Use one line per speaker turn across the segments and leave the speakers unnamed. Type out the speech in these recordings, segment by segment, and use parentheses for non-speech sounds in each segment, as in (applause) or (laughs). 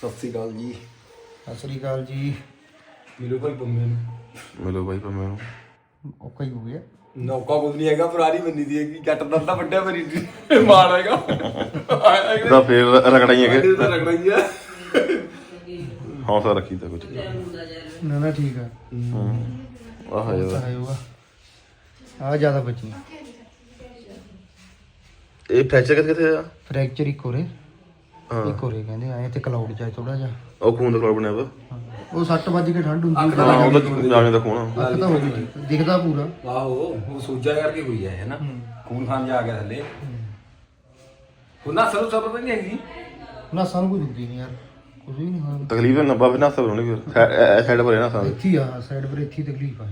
ਸਤਿ ਸ੍ਰੀ ਅਕਾਲ ਜੀ।
ਸਤਿ ਸ੍ਰੀ ਅਕਾਲ ਜੀ।
ਮਿਲੋ ਭਾਈ ਬੰਮੇ ਨੂੰ।
ਮਿਲੋ ਬਾਈ ਪੰਮੇ ਨੂੰ।
ਔਖਾ ਹੀ ਹੋ ਗਿਆ।
ਨੌਕਾ ਕੁਝ ਨਹੀਂ ਹੈਗਾ ਪੁਰਾਣੀ ਬੰਦੀ ਦੀ ਹੈਗੀ। ਜੱਟ ਦਾ ਤਾਂ ਵੱਡਿਆ ਮੇਰੀ ਮਾਰ ਹੈਗਾ।
ਇਹਦਾ ਫੇਰ ਰਗੜਾਈਆਂ ਕਿ
ਤਾਂ ਲੱਗਣਾ ਹੀ ਆ।
ਹੌਸਲਾ ਰੱਖੀ ਤਾਂ ਕੁਝ
ਨਾ ਨਾ ਠੀਕ ਆ।
ਆਹ ਯਾਰ
ਹੈ ਹੋਗਾ ਆ। ਜ਼ਿਆਦਾ ਬਚੀ।
ਇਹ ਫ੍ਰੈਕਚਰ ਕਿੱਥੇ ਕਿੱਥੇ ਆ
ਫ੍ਰੈਕਚਰ ਇੱਕ ਹੋਰੇ
ਹਾਂ।
ਇੱਕ ਹੋਰੇ ਕਹਿੰਦੇ ਆਏ ਤੇ ਕਲਾਉਡ ਜਾਏ ਥੋੜਾ ਜਿਹਾ।
ਉਹ ਖੂਨ ਦਾ ਕਲਰ ਬਣਿਆ ਵਾ।
ਹਾਂ। ਉਹ 6 ਵਜੇ ਕੇ ਠੰਡ ਹੁੰਦੀ
ਹਾਂ। ਉਹਦਾ ਜਾਣੇ ਦਾ ਖੂਨ ਆ।
ਅੱਖ ਤਾਂ ਹੋ ਗਈ ਦਿਖਦਾ ਪੂਰਾ।
ਆਹੋ ਉਹ ਸੋਜਾ ਕਰਕੇ ਹੋਈ ਹੈ। ਹੈਨਾ ਖੂਨ ਖਾਨ ਜਾ ਗਿਆ ਥੱਲੇ। ਉਹਨਾਂ ਸਰੋ ਸਬਰ ਨਹੀਂ ਹੈਗੀ।
ਨਾ ਸਾਨੂੰ ਕੋਈ ਦੁਖਦੀ ਨਹੀਂ ਯਾਰ ਕੁਝ ਵੀ ਨਹੀਂ ਹੋਇਆ
ਤਕਲੀਫ ਨਾ ਬਾਬੇ ਨਾ ਸਭ ਹੋਣੀ ਫਿਰ। ਸਾਈਡ ਪਰ ਨਾ ਸਾਹ
ਇੱਥੇ ਹੀ ਆ ਸਾਈਡ ਪਰ ਇੱਥੇ ਹੀ ਤਕਲੀਫ ਆ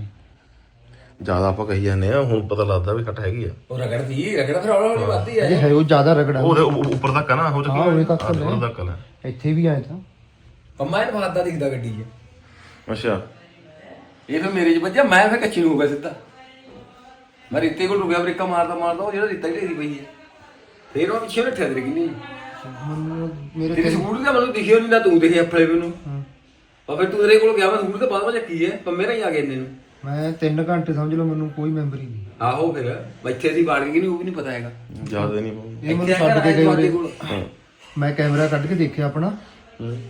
ਜ਼ਿਆਦਾ ਆਪਾਂ ਕਹੀ ਜਾਂਦੇ ਆ ਹੁਣ ਪਤਾ ਲੱਗਦਾ ਵੀ ਘਟ ਹੈਗੀ ਆ।
ਉਹ ਰਗੜਦੀ ਰਗੜ ਫਿਰ ਹੌਲੀ ਹੌਲੀ ਵੱਧਦੀ ਹੈ
ਇਹ ਹੈ ਉਹ ਜ਼ਿਆਦਾ ਰਗੜਾ
ਉਹਦੇ ਉ- ਉੱਪਰ ਤੱਕ ਆ ਨਾ ਉਹ
ਹਾਂ, ਉਰੇ ਤੱਕ ਲੈ।
ਉਹਦੇ ਤੱਕ ਲੈ
ਇੱਥੇ ਵੀ ਆਏ ਤਾਂ।
ਪੰਮਾ ਇਹ ਬਾਦਾ ਦਿਖਦਾ ਗੱਡੀ 'ਚ।
ਅੱਛਾ।
ਇਹ ਫਿਰ ਮੇਰੇ 'ਚ ਵੱਜਿਆ ਮੈਂ ਫਿਰ ਕੱਚੀ ਨੂੰ ਹੋ ਗਿਆ ਸਿੱਧਾ। ਮੈਂ ਰਿੱਤੇ ਕੋਲ ਰੁਕਿਆ ਬ੍ਰੇਕਾਂ ਮਾਰਦਾ ਮਾਰਦਾ ਉਹ ਜਿਹੜਾ ਰਿੱਤਾ ਢੇਰੀ ਪਈ ਹੈ ਫੇਰ ਉਹ ਪਿੱਛੇ ਬੈਠਿਆ ਤੇਰੇ ਕਿੰਨੀ।
ਮੇਰੇ
ਤੇਰੀ
ਤੇ
ਸਕੂਟਰ ਦਾ ਮੈਨੂੰ ਦਿਖਿਓ ਨਹੀਂ ਨਾ ਤੂੰ ਦਿਖਿਆ ਫਲੇ ਮੈਨੂੰ ਆ ਫਿਰ ਤੂੰ ਤੇਰੇ ਕੋਲ ਗਿਆ ਮੈਂ ਸਕੂਟਰ ਤੇ ਬਾਅਦ ਵਿੱਚ ਚੱਕੀ ਹੈ ਪੰਮੇ ਨਾਲ ਹੀ ਆ ਗਏ ਇੰਨੇ ਨੂੰ।
ਮੈਂ 3 ਘੰਟੇ ਸਮਝ ਲਓ ਮੈਨੂੰ ਕੋਈ ਮੈਮਰੀ ਨਹੀਂ।
ਆਹੋ ਫਿਰ ਬੱਚੇ ਦੀ ਬਾੜ ਗਈ ਨਹੀਂ ਉਹ ਵੀ ਨਹੀਂ ਪਤਾ ਹੈਗਾ।
ਜ਼ਿਆਦਾ ਨਹੀਂ ਪਾਉਂਦੀ
ਇਹ ਮੈਨੂੰ
ਇੱਥੇ
ਛੱਡ ਕੇ ਗਏ ਉਰੇ। ਮੈਂ ਕੈਮਰਾ ਕੱਢ ਕੇ ਦੇਖਿਆ ਆਪਣਾ।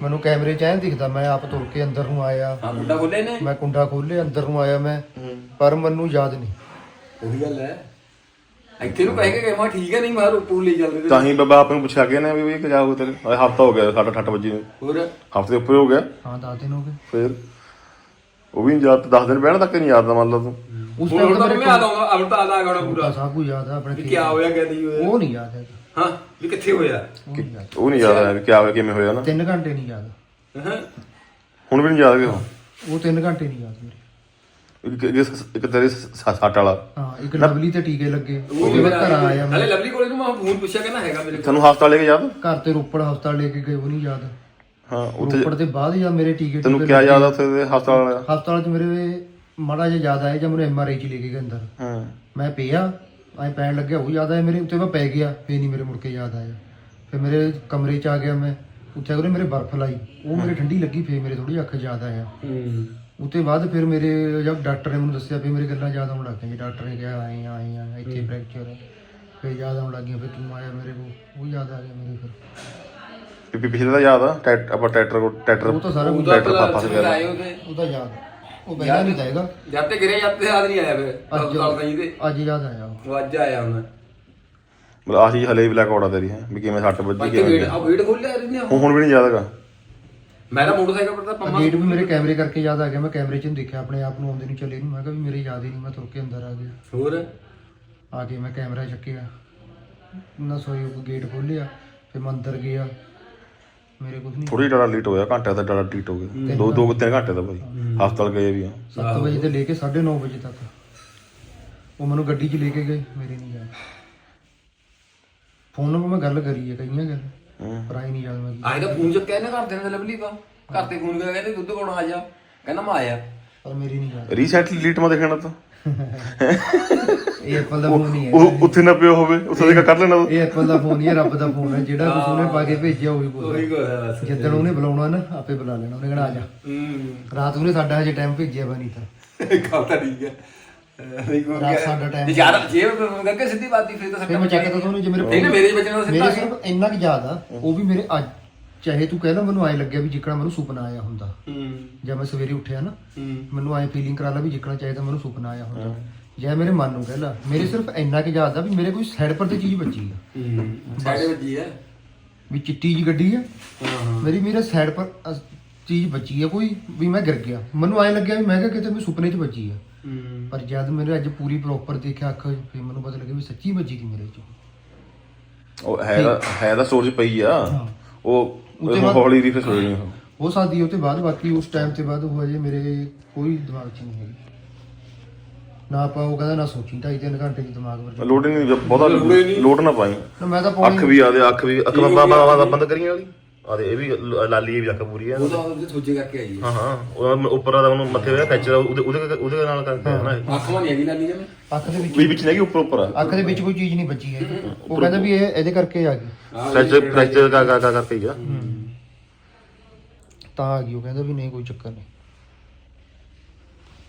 ਮੈਨੂੰ ਕੈਮਰੇ 'ਚ ਐਂ ਦਿਖਦਾ ਮੈਂ ਆਪ ਤੁਰ ਕੇ ਅੰਦਰ ਨੂੰ ਆਇਆ।
ਹਾਂ ਮੁੰਡਾ ਖੋਲੇ ਨੇ
ਮੈਂ ਕੁੰਡਾ ਖੋਲੇ ਅੰਦਰ ਨੂੰ ਆਇਆ ਮੈਂ। ਪਰ ਮੈਨੂੰ ਯਾਦ ਨਹੀਂ।
ਉਹੀ ਗੱਲ ਹੈ। ਇੱਥੇ ਨੂੰ ਕਹਿ ਕੇ ਗਏ ਮੈਂ ਠੀਕ ਹੈ ਨਹੀਂ ਮੈਂ ਰੋਪੂ ਲਈ ਚੱਲਦੇ
ਤਾਂ ਹੀ ਬਾਬਾ ਆਪ ਨੂੰ ਪੁੱਛਿਆ ਗਿਆ ਨੇ ਵੀ ਇਹ ਕਿਹਾ ਹੋ ਤੇਰੇ। ਹਫਤਾ ਹੋ ਗਿਆ ਸਾਡਾ 8 ਵਜੇ ਨੂੰ।
ਹੋਰ?
ਹਫ਼ਤੇ ਉੱਪਰ ਹੋ ਗਿਆ।
ਹਾਂ ਦਸ ਦਿਨ ਹੋ ਗਏ।
ਫਿਰ? ਉਹ ਵੀ ਨੀ ਯਾਦ 10 ਦਿਨ ਬਹਿਣ ਤੱਕ ਨਹੀਂ ਯਾਦ ਦਾ ਮੰਨ ਲਾ ਤੂੰ।
ਉਸ
ਹੁਣ
ਟਾਈਮ
ਤਾਂ
ਮੇਰੇ
ਮੈਂ ਆ ਦਊਂਗਾ ਅਬ ਤਾਂ ਆਦਾ ਗਾਣਾ ਪੂਰਾ।
ਸਭ ਕੁਝ ਯਾਦ ਆ ਆਪਣੇ
ਵੀ। ਕੀ ਹੋਇਆ ਨਹੀਂ ਹੋਇਆ?
ਉਹ ਨਹੀਂ ਯਾਦ
ਹਾਂ ਵੀ ਕਿੱਥੇ ਹੋਇਆ?
ਉਹ ਨਹੀਂ ਯਾਦ।
ਉਹ ਨਹੀਂ ਯਾਦ ਆਇਆ ਵੀ ਕਿਆ ਹੋਇਆ ਕਿਵੇਂ ਹੋਇਆ ਨਾ।
3 ਘੰਟੇ ਨਹੀਂ ਯਾਦ।
ਹਾਂ।
ਹੁਣ ਵੀ ਨਹੀਂ ਯਾਦ ਗਿਆ
ਉਹ 3 ਘੰਟੇ ਨਹੀਂ ਯਾਦ ਮੇਰੇ।
ਇੱਕ ਇੱਕ- ਇੱਕ ਤੇਰੇ ਸ- ਸੱਟ ਵਾਲਾ।
ਹਾਂ ਇੱਕ ਲਵਲੀ ਤੇ ਟੀਕੇ ਲੱਗੇ।
ਉਹ
ਉਹ ਮੈਂ ਘਰ ਆਇਆ ਮੈਂ।
ਹਲੇ ਲਵਲੀ ਕੋਲੇ ਨੂੰ ਮੈਂ ਫੋਨ ਪੁੱਛਿਆ ਕਹਿੰਦਾ ਹੈਗਾ ਮੇਰੇ ਕੋਲ।
ਤੁਹਾਨੂੰ ਹਸਪਤਾਲ ਲੈ ਕੇ ਯਾਦ?
ਘਰ ਤੇ ਰੋਪੜ ਹਸਪਤਾਲ ਲੈ ਕੇ ਗਏ ਉਹ ਨਹੀਂ ਯਾਦ।
ਹਾਂ ਉੱਥੇ
ਰੋਪੜ ਦੇ ਬਾਅਦ ਜਾਂ ਮੇਰੇ ਟੀਕੇ
ਤੈਨੂੰ
ਟੂਕੇ
ਕਿਆ ਯਾਦ ਆ ਉੱਥੇ ਦੇ ਹਸਪਤਾਲ ਵਾਲਾ
ਹਸਪਤਾਲ 'ਚ ਮੇਰੇ ਮਾੜਾ ਜਿਹਾ ਯਾਦ ਆਇਆ ਜਾਂ ਮੈਨੂੰ ਐਮਆਰਆਈ 'ਚ ਲੈ ਕੇ ਗਏ ਅੰਦਰ।
ਹਾਂ।
ਮੈਂ ਪਿਆ ਐ ਪੈਣ ਲੱਗਿਆ ਉਹ ਯਾਦ ਆਇਆ ਮੇਰੇ ਉੱਤੇ ਮੈਂ ਪੈ ਗਿਆ ਫੇਰ ਨਹੀਂ ਮੇਰੇ ਮੁੜ ਕੇ ਯਾਦ ਆਇਆ। ਫਿਰ ਮੇਰੇ ਕਮਰੇ 'ਚ ਆ ਗਿਆ ਮੈਂ ਉੱਥੇ ਉਹਨੇ ਮੇਰੇ ਬਰਫ਼ ਲਾਈ ਉਹ ਮੇਰੇ ਠੰਡੀ ਲੱਗੀ ਫੇਰ ਮੇਰੇ ਥੋੜੀ ਅੱਖ ਯਾਦ ਆਇਆ।
ਹੂੰ।
ਉਤੇ ਬਾਅਦ ਫਿਰ ਮੇਰੇ ਜਦ ਡਾਕਟਰ ਨੇ ਮੈਨੂੰ ਦੱਸਿਆ ਫਿਰ ਮੇਰੇ ਗੱਲਾਂ ਯਾਦ ਆਉਣ ਲੱਗ ਗਈਆਂ ਡਾਕਟਰ ਨੇ ਕਿਹਾ ਆਏ ਆ, ਆਏ ਆ ਇੱਥੇ ਫ੍ਰੈਕਚਰ ਹੈ। ਫਿਰ ਯਾਦ ਆਉਣ ਲੱਗ ਗਿਆ ਫਿਰ ਤੂੰ ਆਇਆ ਮੇਰੇ ਕੋਲ ਉਹ ਯਾਦ ਆ ਗਿਆ ਮੇਰੇ ਫਿਰ।
ਪਿ- ਪਿਛਲੇ ਦਾ ਯਾਦ ਆ? ਟਰੈਕਟਰ ਆਪਾਂ ਟਰੈਕਟਰ ਕੋਲ ਟਰੈਕਟਰ
ਉਹ ਤਾਂ ਸਾਰਾ ਕੁਝ
ਉਹਦਾ
ਪਾਪਾ
ਪਹਿਲਾਂ ਆਏ ਉਹਦੇ।
ਉਹਦਾ ਯਾਦ ਉਹ ਪਹਿਲਾਂ ਨਹੀਂ ਜਾਏਗਾ
ਜਦ ਤੇ ਗਿਰੇ ਜਦ ਤੇ ਯਾਦ ਨਹੀਂ ਆਇਆ ਫਿਰ।
ਅੱਜ
ਹਸਪਤਾਲ ਦਾ ਇਹਦੇ।
ਅੱਜ ਯਾਦ ਆਇਆ ਉਹ।
ਉਹ ਅੱਜ ਆਇਆ ਹੁਣ।
ਮਤਲਬ ਆਹ ਚੀਜ਼ ਹਲੇ ਵੀ ਬਲੈਕ ਆਊਟ ਆ ਤੇਰੀ ਹੈ ਵੀ ਕਿਵੇਂ ਸੱਟ ਵੱਜੀ
ਬਾਕੀ
ਕਿਵੇਂ
ਵੇਟ ਆ ਵੇਟ ਖੋਲਿਆ ਰਿੰਨੇ
ਹੁਣ। ਹੁਣ ਵੀ ਨਹੀਂ ਯਾਦ ਹੈਗਾ।
ਮੈਂ ਤਾਂ ਮੋਟਰਸਾਈਕਲ ਪਰ ਤਾਂ ਪੰਮਾ
ਗੇਟ ਵੀ ਮੇਰੇ ਕੈਮਰੇ ਕਰਕੇ ਯਾਦ ਆ ਗਿਆ। ਮੈਂ ਕੈਮਰੇ 'ਚ ਨੂੰ ਦੇਖਿਆ। ਆਪਣੇ ਆਪ ਨੂੰ ਆਉਂਦੇ ਨੂੰ ਚੱਲੇ ਨੂੰ। ਮੈਂ ਕਿਹਾ ਵੀ ਮੇਰੇ ਯਾਦ ਹੀ ਨਹੀਂ। ਮੈਂ ਤੁਰ ਕੇ ਅੰਦਰ ਆ ਗਿਆ।
ਹੋਰ?
ਆ ਕੇ ਮੈਂ ਕੈਮਰਾ ਚੱਕਿਆ। ਨਾ ਸੋਈ ਗੇਟ ਖੋਲਿਆ ਫਿਰ ਮੈਂ ਅੰਦਰ ਗਿਆ। ਮੇਰੇ ਕੁਝ ਨਹੀਂ
ਥੋੜੀ ਡਾਟਾ ਲੀਟ ਹੋਇਆ ਘੰਟੇ ਦਾ ਡਾਟਾ ਲੀਟ ਹੋ ਗਿਆ। ਦੋ ਦੋ ਤਿੰਨ ਘੰਟੇ ਦਾ ਭਾਈ। ਹਸਪਤਾਲ ਗਏ ਵੀ ਆ।
7 ਵਜੇ ਤੋਂ ਲੈ ਕੇ 9:30 ਵਜੇ ਤੱਕ। ਉਹ ਮੈਨੂੰ ਗੱਡੀ 'ਚ ਲੈ ਕੇ ਗਏ ਮੇਰੇ ਨਹੀਂ ਯਾਦ। ਫੋਨ ਨਾਲ ਮੈਂ ਗੱਲ ਕਰੀ ਹੈ ਕਈਆਂ ਗੱਲ। ਪਰ ਆਈ ਨਹੀਂ ਯਾਦ ਮੈਂ।
ਆਏ ਤਾਂ ਫੋਨ ਚੱਕਿਆ ਨਾ ਘਰ ਦੇ ਨੇ ਲਵਲੀ ਪਾ ਘਰ ਤੇ ਫੋਨ ਕਰਕੇ ਕਹਿੰਦੇ ਦੁੱਧ ਕੋਣ ਆ ਜਾ। ਕਹਿੰਦਾ ਮੈਂ ਆਇਆ।
ਪਰ ਮੇਰੀ ਨਹੀਂ ਯਾਦ।
ਰੀਸੈਂਟ ਲੀਟ ਮਾ ਦੇਖਣਾ ਤਾਂ।
ਇਹ ਐਪਲ ਦਾ ਫੋਨ ਨਹੀਂ ਹੈ
ਉਹ ਉੱਥੇ ਨਾ ਪਿਓ ਹੋਵੇ ਉੱਥੇ ਦੇ ਕਰ ਲੈਣਾ।
ਇਹ ਐਪਲ ਦਾ ਫੋਨ ਨਹੀਂ ਹੈ ਰੱਬ ਦਾ ਫੋਨ ਹੈ ਜਿਹੜਾ ਕੁਝ ਉਹਨੇ ਪਾ ਕੇ ਭੇਜਿਆ ਉਹੀ ਬੋਲਦਾ
ਉਹੀ ਕੋ ਹੈ ਬਸ।
ਜਿੱਦਣ ਉਹਨੇ ਬੁਲਾਉਣਾ ਨਾ ਆਪੇ ਬੁਲਾ ਲੈਣਾ ਉਹਨੇ ਕਹਿਣਾ ਆ ਜਾ।
ਹੂੰ।
ਰਾਤ ਉਹਨੇ ਸਾਡਾ ਹਜੇ ਟਾਈਮ ਭੇਜਿਆ ਨਹੀਂ ਤਾਂ।
ਗੱਲ ਤਾਂ ਠੀਕ ਹੈ।
ਰਾਤ ਸਾਡਾ time
ਯਾਰ ਜੇ ਕਰਕੇ ਸਿੱਧੀ ਬਾਤ ਦੀ ਫਿਰ ਤਾਂ
ਫਿਰ ਮੈਂ ਚੱਕਦਾ ਤੁਹਾਨੂੰ ਜੇ ਮੇਰੇ
ਮੇਰੇ ਬੱਚੇ ਨਾਲ ਸਿੱਧਾ
ਇੰਨਾ ਕੁ ਯਾਦ ਆ ਉਹ ਵੀ ਮੇਰੇ ਅੱਜ ਚਾਹੇ ਤੂੰ ਕਹਿ ਲਾ ਮੈਨੂੰ ਐ ਲੱਗਿਆ ਵੀ ਜਿੱਕਣਾ ਮੈਨੂੰ ਸੁਪਨਾ ਆਇਆ ਹੁੰਦਾ।
ਹੂੰ।
ਜਦ ਮੈਂ ਸਵੇਰੇ ਉੱਠਿਆ ਨਾ
ਹੂੰ।
ਮੈਨੂੰ ਐ ਫੀਲਿੰਗ ਕਰਾ ਲਾ ਵੀ ਜਿੱਕਣਾ ਚਾਹੀਦਾ ਮੈਨੂੰ ਸੁਪਨਾ ਆਇਆ ਹੁੰਦਾ। ਜਾਂ ਮੇਰੇ ਮਨ ਨੂੰ ਕਹਿ ਲਾ ਮੇਰੇ ਸਿਰਫ ਇੰਨਾ ਕੁ ਯਾਦ ਆ ਵੀ ਮੇਰੇ ਕੋਈ ਸਾਈਡ ਪਰ ਤੇ ਚੀਜ਼ ਬੱਜੀ ਆ।
ਹੂੰ। ਸਾਡੇ ਵੱਜੀ ਹੈ
ਵੀ ਚਿੱਟੀ ਜੀ ਗੱਡੀ ਆ।
ਹਾਂ ਹਾਂ।
ਮੇਰੀ ਮੇਰੇ ਸਾਈਡ ਪਰ ਅਸ- ਚੀਜ਼ ਬੱਜੀ ਆ ਕੋਈ ਵੀ ਮੈਂ ਗਿਰ ਗਿਆ। ਮੈਨੂੰ ਐ ਲੱਗਿਆ ਵੀ ਮੈਂ ਕਿਹਾ ਕਿਤੇ ਮੈਂ ਸੁਪਨੇ 'ਚ ਬੱਜੀ ਆ।
ਹੂੰ।
ਪਰ ਜਦ ਮੇਰੇ ਅੱਜ ਪੂਰੀ ਪ੍ਰੋਪਰ ਦੇਖਿਆ ਅੱਖ ਫਿਰ ਮੈਨੂੰ ਪਤਾ ਲੱਗਿਆ ਵੀ ਸੱਚੀ ਬੱਜੀ ਦੀ ਮੇਰੇ 'ਚ।
ਉਹ ਹੈ ਤਾਂ- ਹੈ ਤਾਂ ਸਟੋਰੇਜ ਪਈ ਆ। ਉਹ
ਉੱਤੇ ਬਾਅਦ-
ਹੌਲੀ ਰੀਫਰੈਸ਼ ਹੋ ਜਾਣੀ ਉਹ।
ਹੋ ਸਕਦੀ ਉਹ ਤੇ ਬਾਅਦ ਬਾਕੀ ਉਸ ਟਾਈਮ ਤੇ ਬਾਅਦ ਉਹ ਅਜੇ ਮੇਰੇ ਕੋਈ ਦਿਮਾਗ 'ਚ ਨਹੀਂ ਹੈਗੀ। ਨਾ ਆਪਾਂ ਉਹ ਕਹਿੰਦਾ ਨਾ ਸੋਚੀ ਢਾਈ ਤਿੰਨ ਘੰਟੇ ਦੀ ਦਿਮਾਗ ਵਰ
ਲੋਡ ਨਹੀਂ ਬਹੁਤਾ ਲੋਡ ਨਾ ਪਾਈ।
ਮੈਂ ਤਾਂ
ਅੱਖ
ਪੌਣੀ
ਵੀ ਆਦੇ ਅੱਖ ਵੀ ਅੱਖ ਬੰਦ ਕਰੀਆਂ ਵਾਲੀ। ਆਦੇ ਇਹ ਵੀ ਲ- ਲਾਲੀ ਇਹ ਵੀ ਅੱਖ ਪੂਰੀ ਆ।
ਉਹ ਤਾਂ ਉਹਦੇ ਸੋਚੇ ਕਰਕੇ ਆਈ ਹੈ।
ਹਾਂ ਹਾਂ। ਉਹ ਉੱਪਰ ਦਾ ਉਹਨੂੰ ਮੱਥੇ ਹੋਇਆ ਫੈਕਚਰ ਉਹਦੇ ਉਹਦੇ ਉਹਦੇ ਨਾਲ ਕਰਕੇ ਆ ਨਾ।
ਅੱਖ ਮਾ ਨਹੀਂ ਹੈਗੀ ਲਾਲੀ ਜਮੇ
ਅੱਖ ਦੇ ਵਿੱਚ
ਵੀ ਵਿੱਚ ਨਹੀਂ ਉੱਪਰ ਉੱਪਰ ਆ।
ਅੱਖ ਦੇ ਵਿੱਚ ਕੋਈ ਚੀਜ਼ ਨਹੀਂ ਬੱਜੀ ਹੈਗੀ ਉਹ ਕਹਿੰਦਾ ਵੀ ਇਹ ਇਹਦੇ ਕਰਕੇ ਆ ਗਈ।
ਫ੍ਰੈਕਚਰ ਫ੍ਰੈਕਚਰ ਕਾ ਕਾ ਕਾ ਕਰਕੇ ਹੀ ਆ।
ਤਾਂ ਆ ਗਈ ਉਹ ਕਹਿੰਦਾ ਵੀ ਨਹੀਂ ਕੋਈ ਚੱਕਰ ਨਹੀਂ।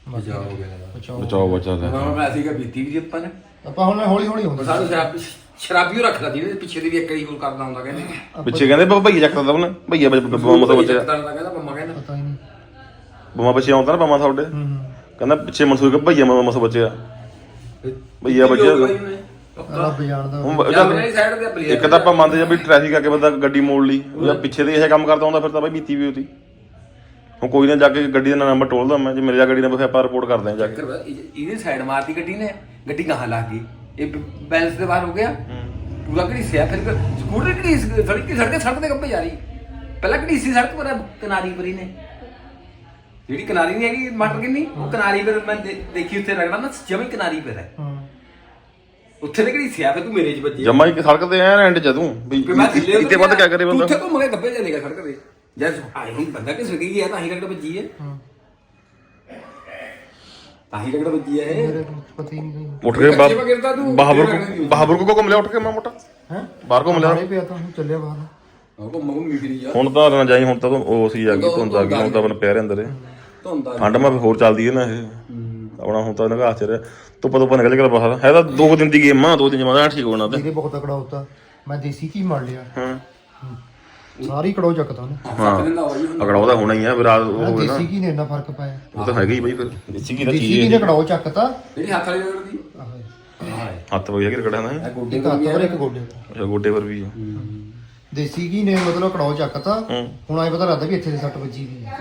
ਬਚਾਅ ਹੋ ਗਿਆ
ਬਚਾਓ
ਬਚਾਓ ਬਚਾ
ਹੁਣ ਮੈਂ ਅਸੀਂ ਕਿ ਬੀਤੀ ਵੀ ਜੀ ਆਪਾਂ ਨੇ।
ਆਪਾਂ ਹੁਣ ਹੌਲੀ ਹੌਲੀ ਹੁੰਦਾ
ਸਾਨੂੰ ਸ਼ਰਾਬ ਸ਼ਰਾਬੀਓ ਰੱਖਦਾ ਸੀ ਇਹਦੇ ਪਿੱਛੇ ਦੀ ਵੀ ਇੱਕ ਵਾਰੀ ਕਰਦਾ ਹੁੰਦਾ ਕਹਿੰਦੇ।
ਪਿੱਛੇ ਕਹਿੰਦੇ ਬਾ ਭਈਆ ਚੱਕਦਾ ਉਹਨੇ ਭਈਆ ਬਮਾ ਮਸਾ ਬੱਚਾ।
ਕਹਿੰਦਾ ਮੰਮਾ ਕਹਿੰਦਾ।
ਪਤਾ ਹੀ ਨਹੀਂ।
ਬਮਾ ਪਿੱਛੇ ਆਉਂਦਾ ਨਾ ਬਮਾ ਤੁਹਾਡੇ
ਹੂੰ ਹੂੰ।
ਕਹਿੰਦਾ ਪਿੱਛੇ ਮਨਸੂਰ ਕੇ ਭਈਆ ਮਸਾ ਬੱਚਿਆ ਭਈਆ ਬੱਚਿਆ
ਰੱਬ ਜਾਣਦਾ।
ਜਦ ਸਾਈਡ ਤੇ
ਇੱਕ ਤਾਂ ਆਪਾਂ ਮੰਨਦੇ ਆ ਵੀ ਟ੍ਰੈਫਿਕ ਕਰਕੇ ਬੰਦਾ ਗੱਡੀ ਮੋੜ ਲਈ ਜਾਂ ਪਿੱਛੇ ਦੇ ਇਹ ਕੰਮ ਕਰਦਾ ਹੁੰਦਾ ਫਿਰ ਤਾਂ ਬਾਈ ਬੀਤੀ ਵੀ ਉਹਦੀ। ਹੁਣ ਕੋਈ ਨਾ ਜਾ ਕੇ ਗੱਡੀ ਦਾ ਨੰਬਰ ਟੋਲਦਾ ਮੈਂ ਜੇ ਮੇਰੇ ਜਾ ਗੱਡੀ ਨੰਬਰ ਫਿਰ ਆਪਾਂ ਰਿਪੋਰਟ ਕਰਦੇ ਆ ਜਾ ਕੇ।
ਇਹਨੇ ਸਾਈਡ ਮਾਰਤੀ ਗੱਡੀ ਨੇ ਗੱਡੀ ਕਹਾਂ ਲੱਗ ਗਈ। ਇਹ ਬੈਲੈਂਸ ਦੇ ਬਾਹਰ ਹੋ ਗਿਆ। ਪੂਰਾ ਘੜੀਸਿਆ ਫਿਰ ਸਕੂਟਰ ਘੜੀਸ ਸੜਕ ਦੀ ਸੜਕ ਸੜਕ ਦੇ ਗੱਪੇ ਜਾ ਰਹੀ। ਪਹਿਲਾਂ ਘੜੀਸੀ ਸੜਕ ਪਰ ਕਿਨਾਰੀ ਪਰੀ ਨੇ। ਜਿਹੜੀ ਕਿਨਾਰੀ ਨਹੀਂ ਹੈਗੀ ਮਟਰ ਕਿੰਨੀ? ਉਹ ਕਿਨਾਰੀ ਪਰ ਮੈਂ ਦੇ- ਦੇਖੀ ਉੱਥੇ ਰਗੜਾ ਨਾ ਜਮੀ ਕਿਨਾਰੀ ਪਰ ਹੈ।
ਹਾਂ।
ਉੱਥੇ ਤੇ ਘੜੀਸਿਆ ਫਿਰ ਤੂੰ ਮੇਰੇ 'ਚ ਵੱਜੀ।
ਜਮਾ ਹੀ ਸੜਕ ਤੇ ਐਨ ਐਂਡ ਚ ਤੂੰ ਵੀ
ਕਿ ਮੈਂ ਥੱਲੇ
ਇੱਥੇ ਵੱਧ ਕਿਆ ਕਰੇ ਬੰਦਾ?
ਉੱਥੇ ਘੁੰਮ ਕੇ ਗੱਪੇ ਚੱਲੇਗਾ ਸੜਕ ਤੇ। ਜਦ ਆਈ ਬੰਦਾ ਕਿ ਸਕੀ ਗਿਆ ਤਾਂ ਹੀ ਰਗੜ ਵੱਜੀ ਹੈ
ਹਾਂ।
ਤਾਂ ਹੀ ਰਗੜ ਵੱਜੀ ਹੈ ਇਹ।
ਮੇਰੇ ਨੂੰ ਪਤਾ ਹੀ ਨਹੀਂ
ਉੱਠ ਕੇ
ਵਗੈਰਾ ਤੂੰ
ਬਹਾਬਰ
ਕਿੱਥੇ ਲੱਗਣੀ
ਕੋ ਬਹਾਬਰ ਕੋ ਘੁੰਮ ਲਿਆ ਉੱਠ ਕੇ ਮੈਂ ਮੋਟਾ।
ਹੈ?
ਬਾਹਰ ਘੁੰਮ ਲਿਆ।
ਪਿਆ ਤਾਂ ਹੁਣ
ਉਹ
ਤਾਂ ਨਾ ਜਾਈ ਹੁਣ ਤਾਂ ਤੂੰ ਉਹ ਸੀ ਆ ਗਈ ਧੁੰਦ ਆ ਗਈ ਹੁਣ ਤਾਂ ਆਪਣਾ ਪਿਆ ਅੰਦਰ
ਧੁੰਦਾ
ਠੰਡ ਮਾ ਹੋਰ ਚੱਲਦੀ ਹੈ ਨਾ ਇਹ। ਆਪਣਾ ਹੁਣ ਤਾਂ ਨਗਾਹ ਚ ਰਿਹਾ। ਧੁੱਪ ਧੁੱਪ ਨਿਕਲ ਕੇ ਬਾਹਰ। ਹੈ ਤਾਂ ਦੋ ਕੁ ਦਿਨ ਦੀ ਗੇਮ ਆ ਦੋ ਦਿਨ ਜਮਾ ਠੀਕ ਹੋਣਾ ਤੇ।
ਬਹੁਤ ਤਕੜਾ ਹੁੰਦਾ। ਮੈਂ ਦੇਸੀ ਕੀ ਮੜ ਲਿਆ।
ਹਾਂ।
ਸਾਰੀ ਕੜੋ ਚੱਕਦਾ ਉਹਨੇ।
ਸੱਤ ਦਿਨ ਦਾ ਹੋ।
ਅਗੜਾ ਉਹਦਾ ਹੋਣਾ ਹੀ ਆ ਵੀ ਰਾਤ ਉਹ
ਮੈਂ
ਹੋਵੇ ਨਾ
ਦੇਸੀ ਕੀ ਨੇ ਇੰਨਾ ਫ਼ਰਕ ਪਾਇਆ।
ਉਹ ਤਾਂ ਹੈਗਾ ਹੀ ਬਾਈ ਫਿਰ। ਦੇਸੀ ਕੀ ਦਾ
ਦੇਸੀ
ਚੀਜ਼
ਕੀ
ਹੈ
ਨੇ ਕੜਾਓ ਚੱਕਤਾ।
ਜਿਹੜੀ ਹੱਥ ਵਾਲੀ ਰਗੜਦੀ
ਆਹ
ਹੱਥ ਵਗਿਆ ਕਿ ਰਗੜਿਆ ਨਾ ਇਹ?
ਗੋਡੇ
ਇੱਕ ਹੱਥ ਪਰ ਇੱਕ ਗੋਡੇ ਤੇ।
ਅੱਛਾ ਗੋਡੇ ਪਰ ਵੀ ਆ।
ਦੇਸੀ ਕੀ ਨੇ ਮਤਲਬ ਕੜਾਓ ਚੱਕਤਾ।
ਹੂੰ।
ਹੁਣ ਆਏ ਪਤਾ ਲੱਗਦਾ ਵੀ ਇੱਥੇ ਦੀ ਸੱਟ ਵੱਜੀ ਵੀ ਹੈ।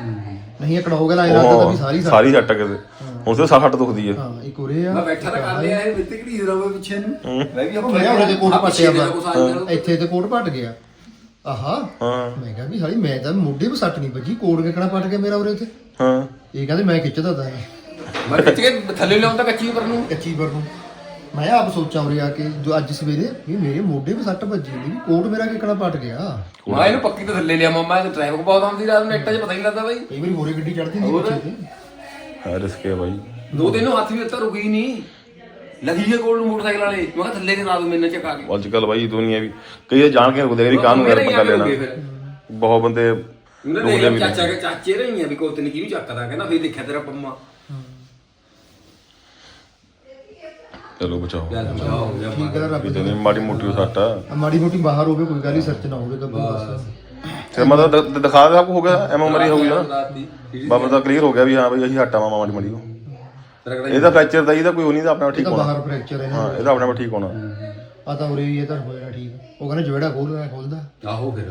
ਨਹੀਂ ਇਹ ਕੜਾਓ ਗਿਆ ਲਾਇਆ ਲੱਗਦਾ ਵੀ ਸਾਰੀ ਸੱਟ।
ਸਾਰੀ ਸੱਟ ਕਿਤੇ। ਹੁਣ ਤੇ ਸੱਟ ਦੁਖਦੀ ਹੈ
ਹਾਂ ਇੱਕ ਉਰੇ ਆ
ਮੈਂ ਬੈਠਾ ਤਾਂ ਕਰ ਲਿਆ ਇਹ ਵਿੱਤ ਘੜੀ ਰੋਵੇ ਪਿੱਛੇ ਨੂੰ? ਮੈਂ ਵੀ
ਮੈਂ ਉਹਦੇ ਤੇ ਕੋਟ ਪੱਟਿਆ
ਆ।
ਵਾ। ਇੱਥੇ ਤੇ ਕੋਟ ਪੱਟ ਗਿਆ। ਆਹਾ।
ਹਾਂ।
ਮੈਂ ਕਿਹਾ ਵੀ ਸਾਲੀ ਮੈਂ ਤਾਂ ਮੋਢੇ 'ਤੇ ਸੱਟ ਨਹੀਂ ਵੱਜੀ ਕੋਟ ਕਿਕਣਾ ਪੱਟ ਗਿਆ ਮੇਰਾ ਉਰੇ ਤੇ
ਹਾਂ।
ਇਹ ਕਹਿੰਦੇ ਮੈਂ ਖਿੱਚਦਾ ਤਾਂ।
ਮੈਂ ਖਿੱਚ ਕੇ ਥੱਲੇ ਲਿਆਉਂਦਾ ਕੱਚੀ ਪਰ ਨੂੰ।
ਕੱਚੀ ਪਰ ਨੂੰ। ਮੈਂ ਆਪ ਸੋਚਾਂ ਉਰੇ ਆ ਕੇ ਜੋ ਅੱਜ ਸਵੇਰੇ ਵੀ ਮੇਰੇ ਮੋਢੇ 'ਤੇ ਸੱਟ ਵੱਜੀ ਨਹੀਂ ਵੀ ਕੋਟ ਮੇਰਾ ਕਿਕਣਾ ਪੱਟ ਗਿਆ।
ਮੈਂ ਇਹਨੂੰ ਪੱਕੀ ਤੇ ਥੱਲੇ ਲਿਆ ਮਮਾ ਇਹ ਟ੍ਰੈਫਿਕ ਬਹੁਤ ਆਉਂਦੀ ਰਾਤ ਨੂੰ ਨੈਟਾਂ 'ਚ ਪਤਾ ਹੀ ਨਹੀਂ ਲੱਗਦਾ ਬਾਈ।
ਕਈ ਵਾਰੀ ਹੋਰੇ ਗੱਡੀ ਚੜਦੀ ਨਹੀਂ ਪਿੱਛੇ ਤੇ।
ਹੈ ਰਿਸਕ ਹੈ ਬਾਈ।
ਦੋ ਦਿਨ ਨੂੰ ਹੱਥ ਵੀ ਉੱਤੇ ਰੁਕੀ ਨਹੀਂ। ਕੋਲ ਨੂੰ ਮੋਟਰਸਾਈਕਲ ਵਾਲੇ। ਮੈਂ ਕਿਹਾ ਥੱਲੇ ਦੇ ਨਾਲ ਮੈਨੂੰ ਚੱਕਾ ਕੇ।
ਅੱਜ ਕੱਲ ਬਾਈ ਦੁਨੀਆ ਵੀ ਕਈ ਜਾਣ ਕੇ ਰੁਕਦੇ ਵੀ ਕਾਹਨੂੰ ਯਾਰ ਪੰਗਾ ਲੈਣਾ। ਬਹੁਤ ਬੰਦੇ
ਉਹਨੇ ਦੇਖ ਲਿਆ ਚਾਚਾ ਕੇ ਚਾਚੇ ਰਹੀ ਆ ਵੀ ਕੋਲ ਤੇ ਨੀ ਕਿਹਨੂੰ ਚੱਕਦਾ ਕਹਿੰਦਾ ਫੇਰ ਦੇਖਿਆ ਤੇਰਾ ਪੰਮਾ।
ਚਲੋ ਬਚਾਓ।
ਚੱਲ ਬਚਾ ਹੋ ਗਿਆ
ਠੀਕ ਹੈ ਰੱਬ
ਵੀ ਤੇਨੇ ਮਾੜੀ ਮੋਟੀ ਸੱਟ ਆ।
ਆ ਮਾੜੀ ਮੋਟੀ ਬਾਹਰ ਹੋਵੇ ਕੋਈ ਗੱਲ ਨਹੀਂ ਸਰਚ ਨਾ ਹੋਵੇ ਕੱਬੂ ਬਸ।
ਫਿਰ ਮਤਲਬ ਦ- ਦਿਖਾ ਦੇ ਆਪ ਹੋ ਗਿਆ ਐਮ ਮਰੀ ਹੋ ਗਈ ਨਾ। ਬਾਬਾ ਦਾ ਕਲੀਅਰ ਹੋ ਗਿਆ ਵੀ ਹਾਂ ਬਈ ਅਸੀਂ ਹਟਾ ਮਾਮਾ ਮਾੜੀ ਮਾੜੀ ਨੂੰ। ਇਹਦਾ ਫ੍ਰੈਕਚਰ ਦਾ ਇਹਦਾ ਕੋਈ ਉਹ ਨਹੀਂ ਦਾ ਆਪਣੇ ਠੀਕ ਹੋਣਾ।
ਬਾਹਰ ਫ੍ਰੈਕਚਰ ਹੈ ਨਾ।
ਹਾਂ ਇਹਦਾ ਆਪਣੇ ਆਪ ਠੀਕ ਹੋਣਾ।
ਆ ਤਾਂ ਉਰੇ ਵੀ ਇਹ ਤਾਂ ਹੋ ਜਾਣਾ ਠੀਕ। ਉਹ ਕਹਿੰਦਾ ਜਿਹੜਾ ਖੋਲਦਾ ਖੋਲਦਾ।
ਆਹੋ ਫਿਰ।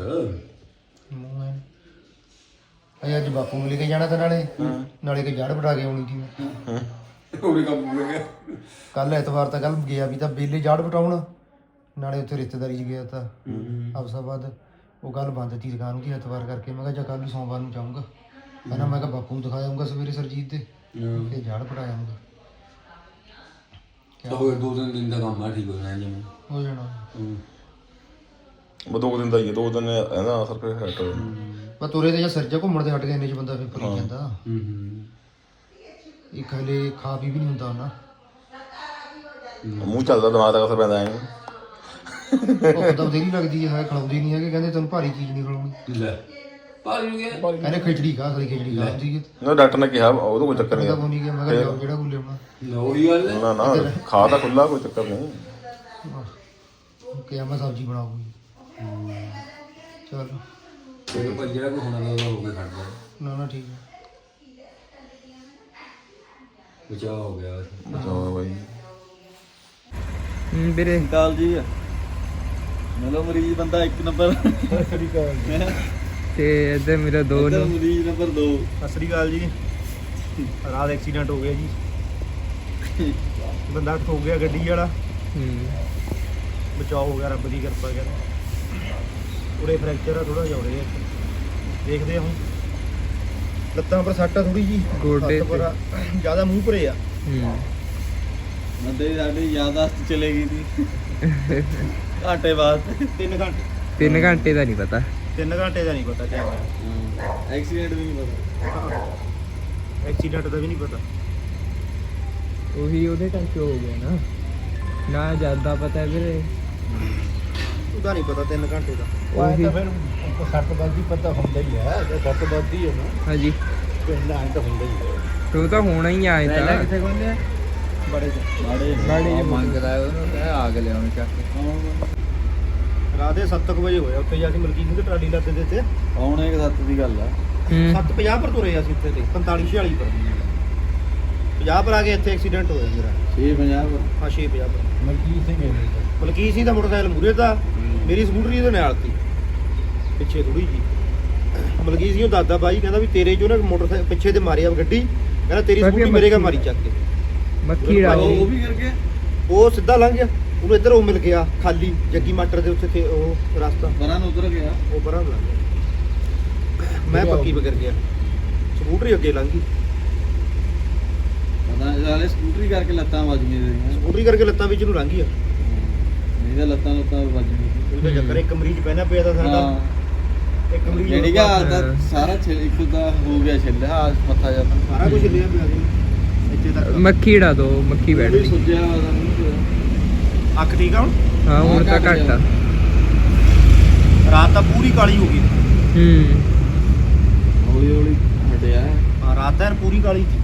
ਅਏ ਅੱਜ ਬਾਪੂ ਨੂੰ ਲੈ ਕੇ ਜਾਣਾ ਤਾਂ ਨਾਲੇ। ਨਾਲੇ ਕਿ ਜੜ ਬਟਾ ਕੇ ਆਉਣੀ ਸੀ ਮੈਂ।
ਉਹਨੇ ਕੰਮ ਹੋ ਗਿਆ।
ਕੱਲ ਐਤਵਾਰ ਤਾਂ ਕੱਲ ਗਿਆ ਵੀ ਤਾਂ ਬੇਲੇ ਜੜ ਬਟਾਉਣ ਨਾਲੇ ਉੱਥੇ ਰਿਸ਼ਤੇਦਾਰੀ 'ਚ ਗਿਆ ਤਾਂ। ਹਫਸਾਬਾਦ ਉਹ ਗੱਲ ਬੰਦ ਤੀ ਦੁਕਾਨ ਦੀ ਐਤਵਾਰ ਕਰਕੇ। ਮੈਂ ਕਿਹਾ ਜਾਂ ਕੱਲ ਨੂੰ ਸੋਮਵਾਰ ਨੂੰ ਜਾਊਂਗਾ। ਕਹਿੰਦਾ ਮੈਂ ਕਿਹਾ ਬਾਪੂ ਨੂੰ ਦਿਖਾ ਜਾਊਂਗਾ ਸਵੇਰੇ ਸਰਜੀਤ ਦੇ ਫਿਰ ਜੜ ਬਟਾ ਜਾਊਂਗਾ
ਹੋ ਦੋ ਦਿਨ ਦਿਨ ਦਾ ਕੰਮ ਆ ਠੀਕ ਹੋ ਜਾਣਾ ਜਿਵੇਂ
ਹੋ ਜਾਣਾ।
ਉਹ ਦੋ ਦਿਨ ਦਾ ਹੀ ਹੈ ਦੋ ਦਿਨ ਇਹਦਾ ਅਸਰ ਫਿਰ ਹਟ
ਪਰ ਤੁਰੇ ਤੇ ਜਾਂ ਸਿਰ ਜਾ ਘੁੰਮਣ ਤੇ ਹਟ ਗਿਆ ਇੰਨੇ ਚ ਬੰਦਾ ਫਿਰ ਭਰੀ ਜਾਂਦਾ।
ਹੂੰ ਹੂੰ।
ਇੱਕ ਹਲੇ ਖਾ ਪੀ ਵੀ ਨਹੀਂ ਹੁੰਦਾ ਨਾ
ਮੂੰਹ ਚੱਲਦਾ ਦਿਮਾਗ ਦਾ ਅਸਰ ਪੈਂਦਾ ਐ।
ਉਹ ਤਾਂ ਬਥੇਰੀ ਲੱਗਦੀ ਹੈ ਖਲਾਉਂਦੀ ਨਹੀਂ ਹੈਗੇ ਕਹਿੰਦੇ ਤੈਨੂੰ ਭਾਰੀ ਚੀਜ਼ ਨਹੀਂ ਖਲਾਉਣੀ
ਲੈ। ਭਾਰੀ ਹੋ ਗਿਆ।
ਕਹਿੰਦੇ ਖਿਚੜੀ ਖਾ ਸਾਲੀ ਖਿਚੜੀ ਖਾ ਹੁੰਦੀ ਹੈ।
ਨਾ ਡਾਕਟਰ ਨੇ ਕਿਹਾ ਉਹਦਾ ਕੋਈ ਚੱਕਰ ਨਹੀਂ
ਤਾਂ ਕੋਈ ਨਹੀਂ ਗਿਆ ਮੈਂ ਕਿਹਾ ਲਿਆਓ ਜਿਹੜਾ ਕੋਈ ਲਿਆਉਣਾ
ਲੋ ਹੀ ਗੱਲ ਹੈ
ਨਾ ਨਾ ਖਾ ਤਾਂ ਖੁੱਲਾ ਕੋਈ ਚੱਕਰ ਨਹੀਂ।
ਕਿ ਮੈਂ ਸਬਜ਼ੀ ਬਣਾਉਗੀ ਚਲ।
ਤੇ ਪਰ ਜਿਹੜਾ ਕੋਈ ਹੋਣਾ ਦਾ ਹੋ ਗਿਆ ਖੜ ਗਿਆ
ਨਾ ਨਾ ਠੀਕ ਹੈ।
ਬਚਾ ਹੋ ਗਿਆ।
ਬਚਾਓ ਬਾਈ।
ਵੀਰੇ ਕਾਲ ਜੀ? ਮਤਲਬ ਮਰੀਜ਼ ਬੰਦਾ ਇੱਕ ਨੰਬਰ।
ਤੇ ਇੱਧਰ ਮੇਰਾ ਦੋ
ਇੱਧਰ
ਨੂੰ।
ਮਰੀਜ਼ ਨੰਬਰ 2
ਸਤਿ ਸ੍ਰੀ ਅਕਾਲ ਜੀ। ਰਾਤ ਐਕਸੀਡੈਂਟ ਹੋ ਗਿਆ ਜੀ। ਬੰਦਾ ਠੋਕ ਗਿਆ ਗੱਡੀ ਵਾਲਾ।
ਹੂੰ।
ਬਚਾਅ ਹੋ ਗਿਆ ਰੱਬ ਦੀ ਕਿਰਪਾ ਕਰ। ਉਰੇ ਫ੍ਰੈਕਚਰ ਆ ਥੋੜਾ ਜਿਹਾ ਹੋ ਰਿਹਾ। ਦੇਖਦੇ ਹੁਣ। ਲੱਤਾਂ ਪਰ ਸੱਟ ਆ ਥੋੜੀ ਜੀ।
ਗੋਡੇ
ਪਰ ਆ, ਜ਼ਿਆਦਾ ਮੂੰਹ ਭਰੇ ਆ।
ਹੂੰ।
ਬੰਦੇ ਦੀ ਸਾਡੀ ਯਾਦਾਸ਼ਤ ਚਲੇ ਗਈ ਸੀ। ਘਾਟੇ ਬਾਅਦ।
3 ਘੰਟੇ।
ਤਿੰਨ ਘੰਟੇ ਦਾ ਨਹੀਂ ਪਤਾ।
3 ਘੰਟੇ ਦਾ ਨਹੀਂ ਪਤਾ ਕਿਆ
ਐਕਸੀਡੈਂਟ ਵੀ ਨਹੀਂ ਪਤਾ।
ਐਕਸੀਡੈਂਟ ਦਾ ਵੀ ਨਹੀਂ ਪਤਾ।
ਉਹੀ ਉਹਦੇ ਕਰਕੇ ਹੋ ਗਿਆ ਨਾ। ਨਾ ਜ਼ਿਆਦਾ ਪਤਾ ਵੀਰੇ।
ਉਹਦਾ ਨਹੀਂ ਪਤਾ 3 ਘੰਟੇ ਦਾ।
ਉਹ ਤਾਂ ਫਿਰ ਸੱਟ ਵੱਜਦੀ ਪਤਾ ਹੁੰਦਾ ਹੀ ਹੈ। ਜੇ ਸੱਟ ਵੱਜਦੀ ਹੈ ਨਾ
ਹਾਂਜੀ।
ਪਿੰਡਾਂ ਐਂ ਤਾਂ ਹੁੰਦਾ ਹੀ ਹੈ।
ਤੂੰ ਤਾਂ ਹੋਣਾ ਹੀ ਆਏ ਤਾਂ।
ਕਿੱਥੇ ਖੋਲਿਆ
ਬੜੇ
ਮਾੜੇ
ਗਾੜੀ
ਮੰਗਦਾ ਉਹਨੂੰ ਕਹਿ ਆ ਕੇ ਲਿਆਉਣ ਚੱਕ
ਰਾਤ ਦੇ 7 ਵਜੇ ਹੋਇਆ ਉੱਥੇ ਜਾ ਕੇ ਮਲਕੀਤ ਸਿੰਘ ਦੀ ਟਰਾਲੀ ਲੱਦ ਦੇ ਤੇ।
ਆਉਣੇ ਕਿ ਸੱਤ ਦੀ ਗੱਲ ਆ।
ਹੂੰ।
750 ਪਰ ਤੁਰੇ ਅਸੀਂ ਉੱਥੇ ਤੇ 45 46 ਪਰ। 50 ਪਰ ਆ ਕੇ ਇੱਥੇ ਐਕਸੀਡੈਂਟ ਹੋਇਆ ਮੇਰਾ।
650
ਹਾਂ 650 ਪਰ।
ਮਲਕੀਤ ਸਿੰਘ ਹੈ
ਮਲਕੀਤ ਸਿੰਘ ਦਾ ਮੋਟਰਸਾਈਕਲ ਮੂਰੇ ਦਾ ਮੇਰੀ ਸਕੂਟਰੀ ਇਹਦੇ ਨਾਲ ਤੀ ਪਿੱਛੇ ਥੋੜੀ ਜੀ ਮਲਕੀਤ ਸਿੰਘ ਉਹ ਦਾਦਾ ਬਾਈ ਕਹਿੰਦਾ ਵੀ ਤੇਰੇ ਜੋ ਨਾ ਮੋਟਰਸਾਈਕਲ ਪਿੱਛੇ ਤੇ ਮਾਰਿਆ ਗੱਡੀ ਕਹਿੰਦਾ ਤੇਰੀ ਸਕੂਟਰੀ ਮੇਰੇ ਕਾ। ਮਾਰੀ ਚੱਕ ਕੇ।
ਉਹ
ਡਾਲੀ
ਉਹ ਵੀ ਕਰਕੇ
ਉਹ ਸਿੱਧਾ ਲੰਘ ਗਿਆ। ਉਹਨੂੰ ਇੱਧਰ ਉਹ ਮਿਲ ਗਿਆ ਖਾਲੀ ਜੱਗੀ ਮਾਟਰ ਦੇ ਉੱਥੇ ਖੇ- ਉਹ ਰਸਤਾ।
ਪਰਾਂ ਨੂੰ ਉਤਰ ਗਿਆ।
ਉਹ ਨੂੰ ਲੰਘ ਗਿਆ। ਮੈਂ ਪੱਕੀ ਬਗਰ ਗਿਆ। ਸਕੂਟਰੀ ਅੱਗੇ ਲੰਘ ਗਈ।
ਪਤਾ ਨਾਲੇ ਸਕੂਟਰੀ ਕਰਕੇ ਲੱਤਾਂ ਵੱਜ ਗਈਆਂ ਤੇਰੀਆਂ।
ਸਕੂਟਰੀ ਕਰਕੇ ਲੱਤਾਂ ਵਿੱਚ ਨੂੰ ਲੰਘ ਗਈ
ਨਹੀਂ ਤਾਂ ਲੱਤਾਂ ਲੱਤਾਂ ਵੱਜ ਗਈਆਂ।
ਉਹਦਾ ਚੱਕਰ ਇੱਕ ਮਰੀਜ਼ ਪਹਿਨਾ ਪਿਆ ਤਾਂ ਸਾਡਾ।
ਹਾਂ।
ਇੱਕ ਮਰੀਜ਼
ਜਿਹੜੀ ਕਿ
ਬਾਅਦ-
ਹਾਲ ਤਾਂ ਸਾਰਾ ਛਿਲ ਇੱਕ ਦਾ ਹੋ ਗਿਆ ਛਿੱਲ ਆ ਮੱਥਾ ਜਾ
ਸਾਰਾ ਕੁਝ ਲਿਆ ਪਿਆ ਸੀ। ਇੱਥੇ ਤੱਕ।
ਮੱਖੀ ਡਾ ਦੋ ਮੱਖੀ ਬੈਠ ਗਈ।
ਸੁੱਜਿਆ ਵਾ ਤਾਂ।
ਅੱਖ ਠੀਕ ਆ ਹੁਣ?
ਹਾਂ ਹੁਣ ਤਾਂ ਘੱਟ ਆ।
ਰਾਤ ਤਾਂ ਪੂਰੀ ਕਾਲੀ ਹੋ ਗਈ।
ਹੂੰ।
ਹੌਲੀ ਹੌਲੀ ਹਟਿਆ।
ਹਾਂ ਰਾਤ ਤਾਂ ਪੂਰੀ ਕਾਲੀ ਸੀ।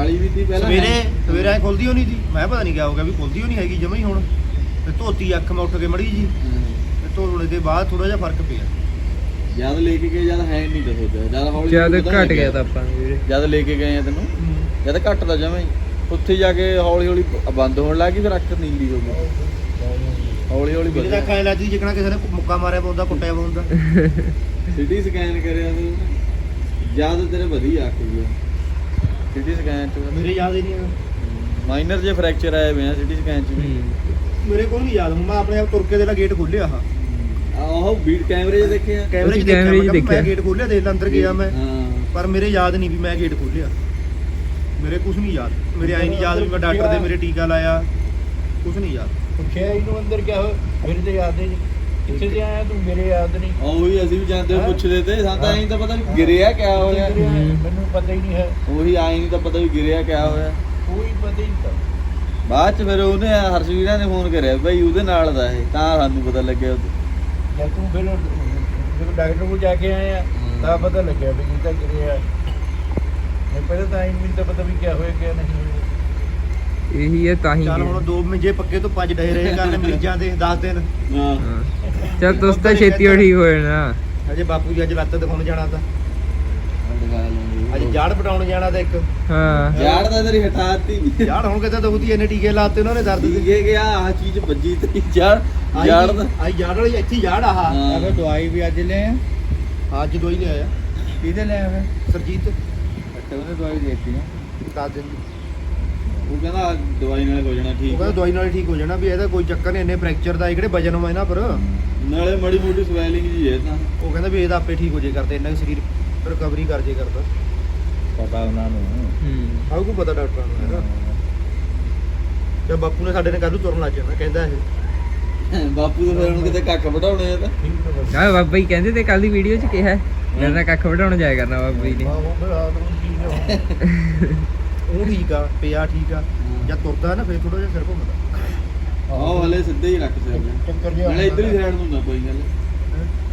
ਆਲੀ ਵੀ ਤੀ ਪਹਿਲਾਂ।
ਸਵੇਰੇ ਸਵੇਰੇ ਐ ਖੁੱਲਦੀ ਹੋਣੀ ਸੀ। ਮੈਂ ਪਤਾ ਨਹੀਂ ਕਿਆ ਹੋ ਗਿਆ ਵੀ ਖੁੱਲਦੀ ਹੋਣੀ ਹੈਗੀ ਜਮਾ ਹੀ ਹੁਣ। ਤੇ ਧੋਤੀ ਅੱਖ ਮੈਂ ਉੱਠ ਕੇ ਮੜੀ ਜੀ। ਤੇ ਧੋਣੇ ਦੇ ਬਾਅਦ ਥੋੜਾ ਜਿਹਾ ਫ਼ਰਕ ਪਿਆ।
ਜਦ ਲੈ ਕੇ ਗਏ ਜਦ ਹੈ ਨਹੀਂ ਸੋਚਿਆ। ਜਦ ਹੌਲੀ
ਜਦ
ਪਤਾ
ਘਟ ਗਿਆ
ਲੱਗਿਆ।
ਤਾਂ ਆਪਾਂ ਨੂੰ। ਵੀਰੇ
ਜਦ ਲੈ ਕੇ ਗਏ ਆ ਤੈਨੂੰ। ਜਦ ਘੱਟ ਦਾ ਜਮਾਂ ਹੀ। ਉੱਥੇ ਜਾ ਕੇ ਹੌਲੀ ਹੌਲੀ ਬੰਦ ਹੋਣ ਲੱਗੀ ਫਿਰ ਅੱਖ ਨੀਲੀ ਹੋ ਗਈ। ਹੌਲੀ ਹੌਲੀ
ਤਾਂ
ਬਦਲ
ਖਾਏ ਲੱਗਦੀ ਜਿਕਣਾ ਕਿਸੇ ਨੇ ਮੁੱਕਾ ਮਾਰਿਆ ਪਾਉਂਦਾ ਕੁੱਟਿਆ ਪਾਉਂਦਾ (laughs)
ਸਿਟੀ ਸਕੈਨ ਕਰਿਆ ਤੂੰ ਜਦ ਤੇਰੇ ਵਧੀਆ ਅੱਖ ਗਈ ਸਿਟੀ ਸਕੈਨ ਚ।
ਮੇਰੇ ਯਾਦ ਹੀ ਨਹੀਂ ਆ।
ਮਾਈਨਰ ਜੇ ਫ੍ਰੈਕਚਰ ਆਏ ਹੋਏ ਆ ਸਿਟੀ ਸਕੈਨ ਚ ਵੀ।
ਮੇਰੇ ਕੋਲ ਨਹੀਂ ਯਾਦ ਹੁਣ ਮੈਂ ਆਪਣੇ ਆਪ ਤੁਰ ਕੇ ਦੇ ਗੇਟ ਖੋਲਿਆ ਹਾਂ।
ਆਹੋ ਬੀਟ ਕੈਮਰੇ 'ਚ ਦੇਖੇ ਆ।
ਕੈਮਰੇ 'ਚ ਦੇਖਿਆ
ਕੈਮਰੇ 'ਚ
ਮੈਂ ਕਿਹਾ
ਦੇਖਿਆ।
ਮੈਂ ਗੇਟ ਖੋਲਿਆ ਦੇਖ ਲਾ ਅੰਦਰ ਗਿਆ ਮੈਂ।
ਹਾਂ।
ਪਰ ਮੇਰੇ ਯਾਦ ਨਹੀਂ ਵੀ ਮੈਂ ਗੇਟ ਖੋਲਿਆ। ਮੇਰੇ ਕੁਝ ਨਹੀਂ ਯਾਦ। ਮੇਰੇ ਆਈ ਨਹੀਂ ਯਾਦ ਵੀ ਮੈਂ ਡਾਕਟਰ ਦੇ ਮੇਰੇ ਟੀਕਾ ਲਾਇਆ। ਕੁਝ ਨਹੀਂ ਯਾਦ।
ਪੁੱਛਿਆ ਇਹਨੂੰ ਅੰਦਰ ਕਿਆ ਹੋਇਆ? ਮੇਰੇ ਤੇ ਯਾਦ ਨਹੀਂ ਕਿੱਥੇ ਤੇ ਆਇਆ ਤੂੰ? ਮੇਰੇ ਯਾਦ ਨਹੀਂ।
ਉਹੀ ਅਸੀਂ ਵੀ ਜਾਂਦੇ
ਹੈਂ?
ਪੁੱਛਦੇ ਤੇ ਸਾਨੂੰ ਤਾਂ ਐਂ ਤਾਂ ਪਤਾ ਵੀ ਗਿਰਿਆ ਕਿਆ ਹੋਇਆ?
ਮੈਨੂੰ ਪਤਾ ਹੀ ਨਹੀਂ ਹੈ।
ਉਹੀ ਆਈ ਨਹੀਂ ਤਾਂ ਪਤਾ ਵੀ ਗਿਰਿਆ ਕਿਆ ਹੋਇਆ।
ਕੋਈ ਪਤਾ ਹੀ ਨਹੀਂ ਤਾਂ।
ਬਾਅਦ ਚ ਫਿਰ ਉਹਨੇ ਹਰਸ਼ਵੀਰਾ ਨੇ ਫੋਨ ਕਰਿਆ ਭਾਈ ਉਹਦੇ ਨਾਲ ਦਾ ਇਹ ਤਾਂ ਸਾਨੂੰ ਪਤਾ ਲੱਗਿਆ ਉਹ
ਜਦ ਤੂੰ ਫਿਰ ਜਦੋਂ ਡਾਕਟਰ ਕੋਲ ਜਾ ਕੇ ਆਏ ਆ ਤਾਂ ਪਤਾ ਲੱਗਿਆ ਵੀ ਇਹ ਤਾਂ ਕਿਹਦੇ ਆ ਮੈਂ ਪਹਿਲਾਂ ਤਾਂ ਆਈ ਮੈਨੂੰ ਤਾਂ ਪਤਾ ਵੀ ਕਿਆ ਹੋਇਆ ਕਿਆ ਨਹੀਂ ਹੋਇਆ।
ਇਹੀ ਹੈ ਤਾਂ ਹੀ
ਚੱਲ ਹੁਣ ਦੋ ਮੰਜੇ ਪੱਕੇ ਤੋਂ ਪੰਜ ਡਹੇ ਰਹੇ ਕਰਨ ਮਰੀਜ਼ਾਂ ਦੇ 10 ਦਿਨ।
ਹਾਂ।
ਚੱਲ ਤੁਸੀਂ ਤਾਂ ਛੇਤੀ ਹੋ ਠੀਕ ਹੋ ਜਾਣਾ
ਅਜੇ ਬਾਪੂ ਜੀ ਅੱਜ ਲੱਤ ਦਿਖਾਉਣ ਜਾਣਾ ਤਾਂ। ਅੱਜ ਜਾੜ ਪਟਾਉਣ ਜਾਣਾ ਤਾਂ ਇੱਕ।
ਹਾਂ।
ਯਾਰ ਤਾਂ ਤੇਰੀ ਹਟਾਤੀ।
ਜਾੜ ਹੁਣ ਕਿਤੇ ਦੁਖਦੀ ਇਹਨੇ ਟੀਕੇ ਲਾਤੇ ਉਹਨਾਂ ਨੇ ਦਰਦ ਦੇ।
ਦੀਗੇ ਗਿਆ ਆਹ ਚੀਜ਼ ਵੱਜੀ ਤੇ ਯਾਰ ਯਾਰ ਦਾ।
ਆਈ ਜਾੜ ਵਾਲੀ ਇੱਥੇ ਜਾੜ ਆਹ।
ਹਾਂ।
ਅਗਰ ਦਵਾਈ ਵੀ ਅੱਜ ਲੈ ਆ
ਅੱਜ ਦਵਾਈ ਲੈ ਆਇਆ।
ਕਿਹਦੇ ਲੈ ਆਵੇ
ਸਰਜੀਤ।
ਉਹਨੇ ਦਵਾਈ ਦੇ ਦਿੱਤੀ ਨਾ
ਦੱਸ ਦਿਨ ਦੀ।
ਉਹ ਕਹਿੰਦਾ ਦਵਾਈ ਨਾਲ ਹੋ ਜਾਣਾ
ਉਹ
ਠੀਕ
ਕਹਿੰਦਾ ਦਵਾਈ ਨਾਲ ਹੀ ਠੀਕ ਹੋ ਜਾਣਾ ਵੀ ਇਹਦਾ ਕੋਈ ਚੱਕਰ ਨਹੀਂ ਇਹਨੇ ਫ੍ਰੈਕਚਰ ਦਾ ਇਹ ਕਿਹੜੇ ਵਜਨ ਵਾ ਇਹਨਾਂ ਪਰ?
ਨਾਲੇ ਮੜੀ ਮੋਟੀ ਸਵੈਲਿੰਗ ਜੀ ਹੈ ਤਾਂ।
ਉਹ ਕਹਿੰਦਾ ਵੀ ਇਹਦਾ ਆਪੇ ਠੀਕ ਹੋ ਜੇ ਕਰਦੇ ਇਹਨਾਂ ਸਰੀਰ ਰਿਕਵਰੀ ਕਰ ਜੇ ਕਰਦਾ।
ਪਤਾ ਉਹਨਾਂ ਨੂੰ।
ਹੂੰ
ਆਹ ਕੋਈ ਪਤਾ ਡਾਕਟਰਾਂ ਨੂੰ ਹੈਗਾ। ਤੇ ਬਾਪੂ ਨੇ ਸਾਡੇ ਨੇ ਕੱਲ ਨੂੰ ਤੁਰਨ ਲੱਗ ਜਾਣਾ ਕਹਿੰਦਾ ਇਹ।
ਬਾਪੂ ਤਾਂ ਫਿਰ ਉਹਨੂੰ ਕਿਤੇ ਕੱਖ ਵਢਾਉਣੇ ਆ ਤਾਂ।
ਹੈ
ਆ ਬਾਬਾ ਹੀ ਕਹਿੰਦੇ ਤੇ ਕੱਲ ਦੀ ਵੀਡੀਓ 'ਚ ਕਿਹਾ ਮੇਰੇ ਨਾਲ ਕੱਖ ਵਢਾਉਣ ਜਾਇਆ ਕਰਨਾ ਬਾਬਾ ਜੀ ਨੇ।
ਉਹ। ਹੈ
ਠੀਕ ਆ ਪਿਆ ਠੀਕ ਆ। ਜਦ ਤੁਰਦਾ ਨਾ ਫੇਰ ਥੋੜਾ ਜਿਹਾ ਸਿਰ ਘੁੰਮਦਾ।
ਆਹ ਹਲੇ ਸਿੱਧੇ ਹੀ ਰੱਖ ਸਕਦੇ
ਚੱਕਰ ਜਿਹਾ
ਨਾਲੇ ਇੱਧਰ ਹੀ ਸਾਈਡ ਨੂੰ ਨਾ ਕੋਈ ਗੱਲ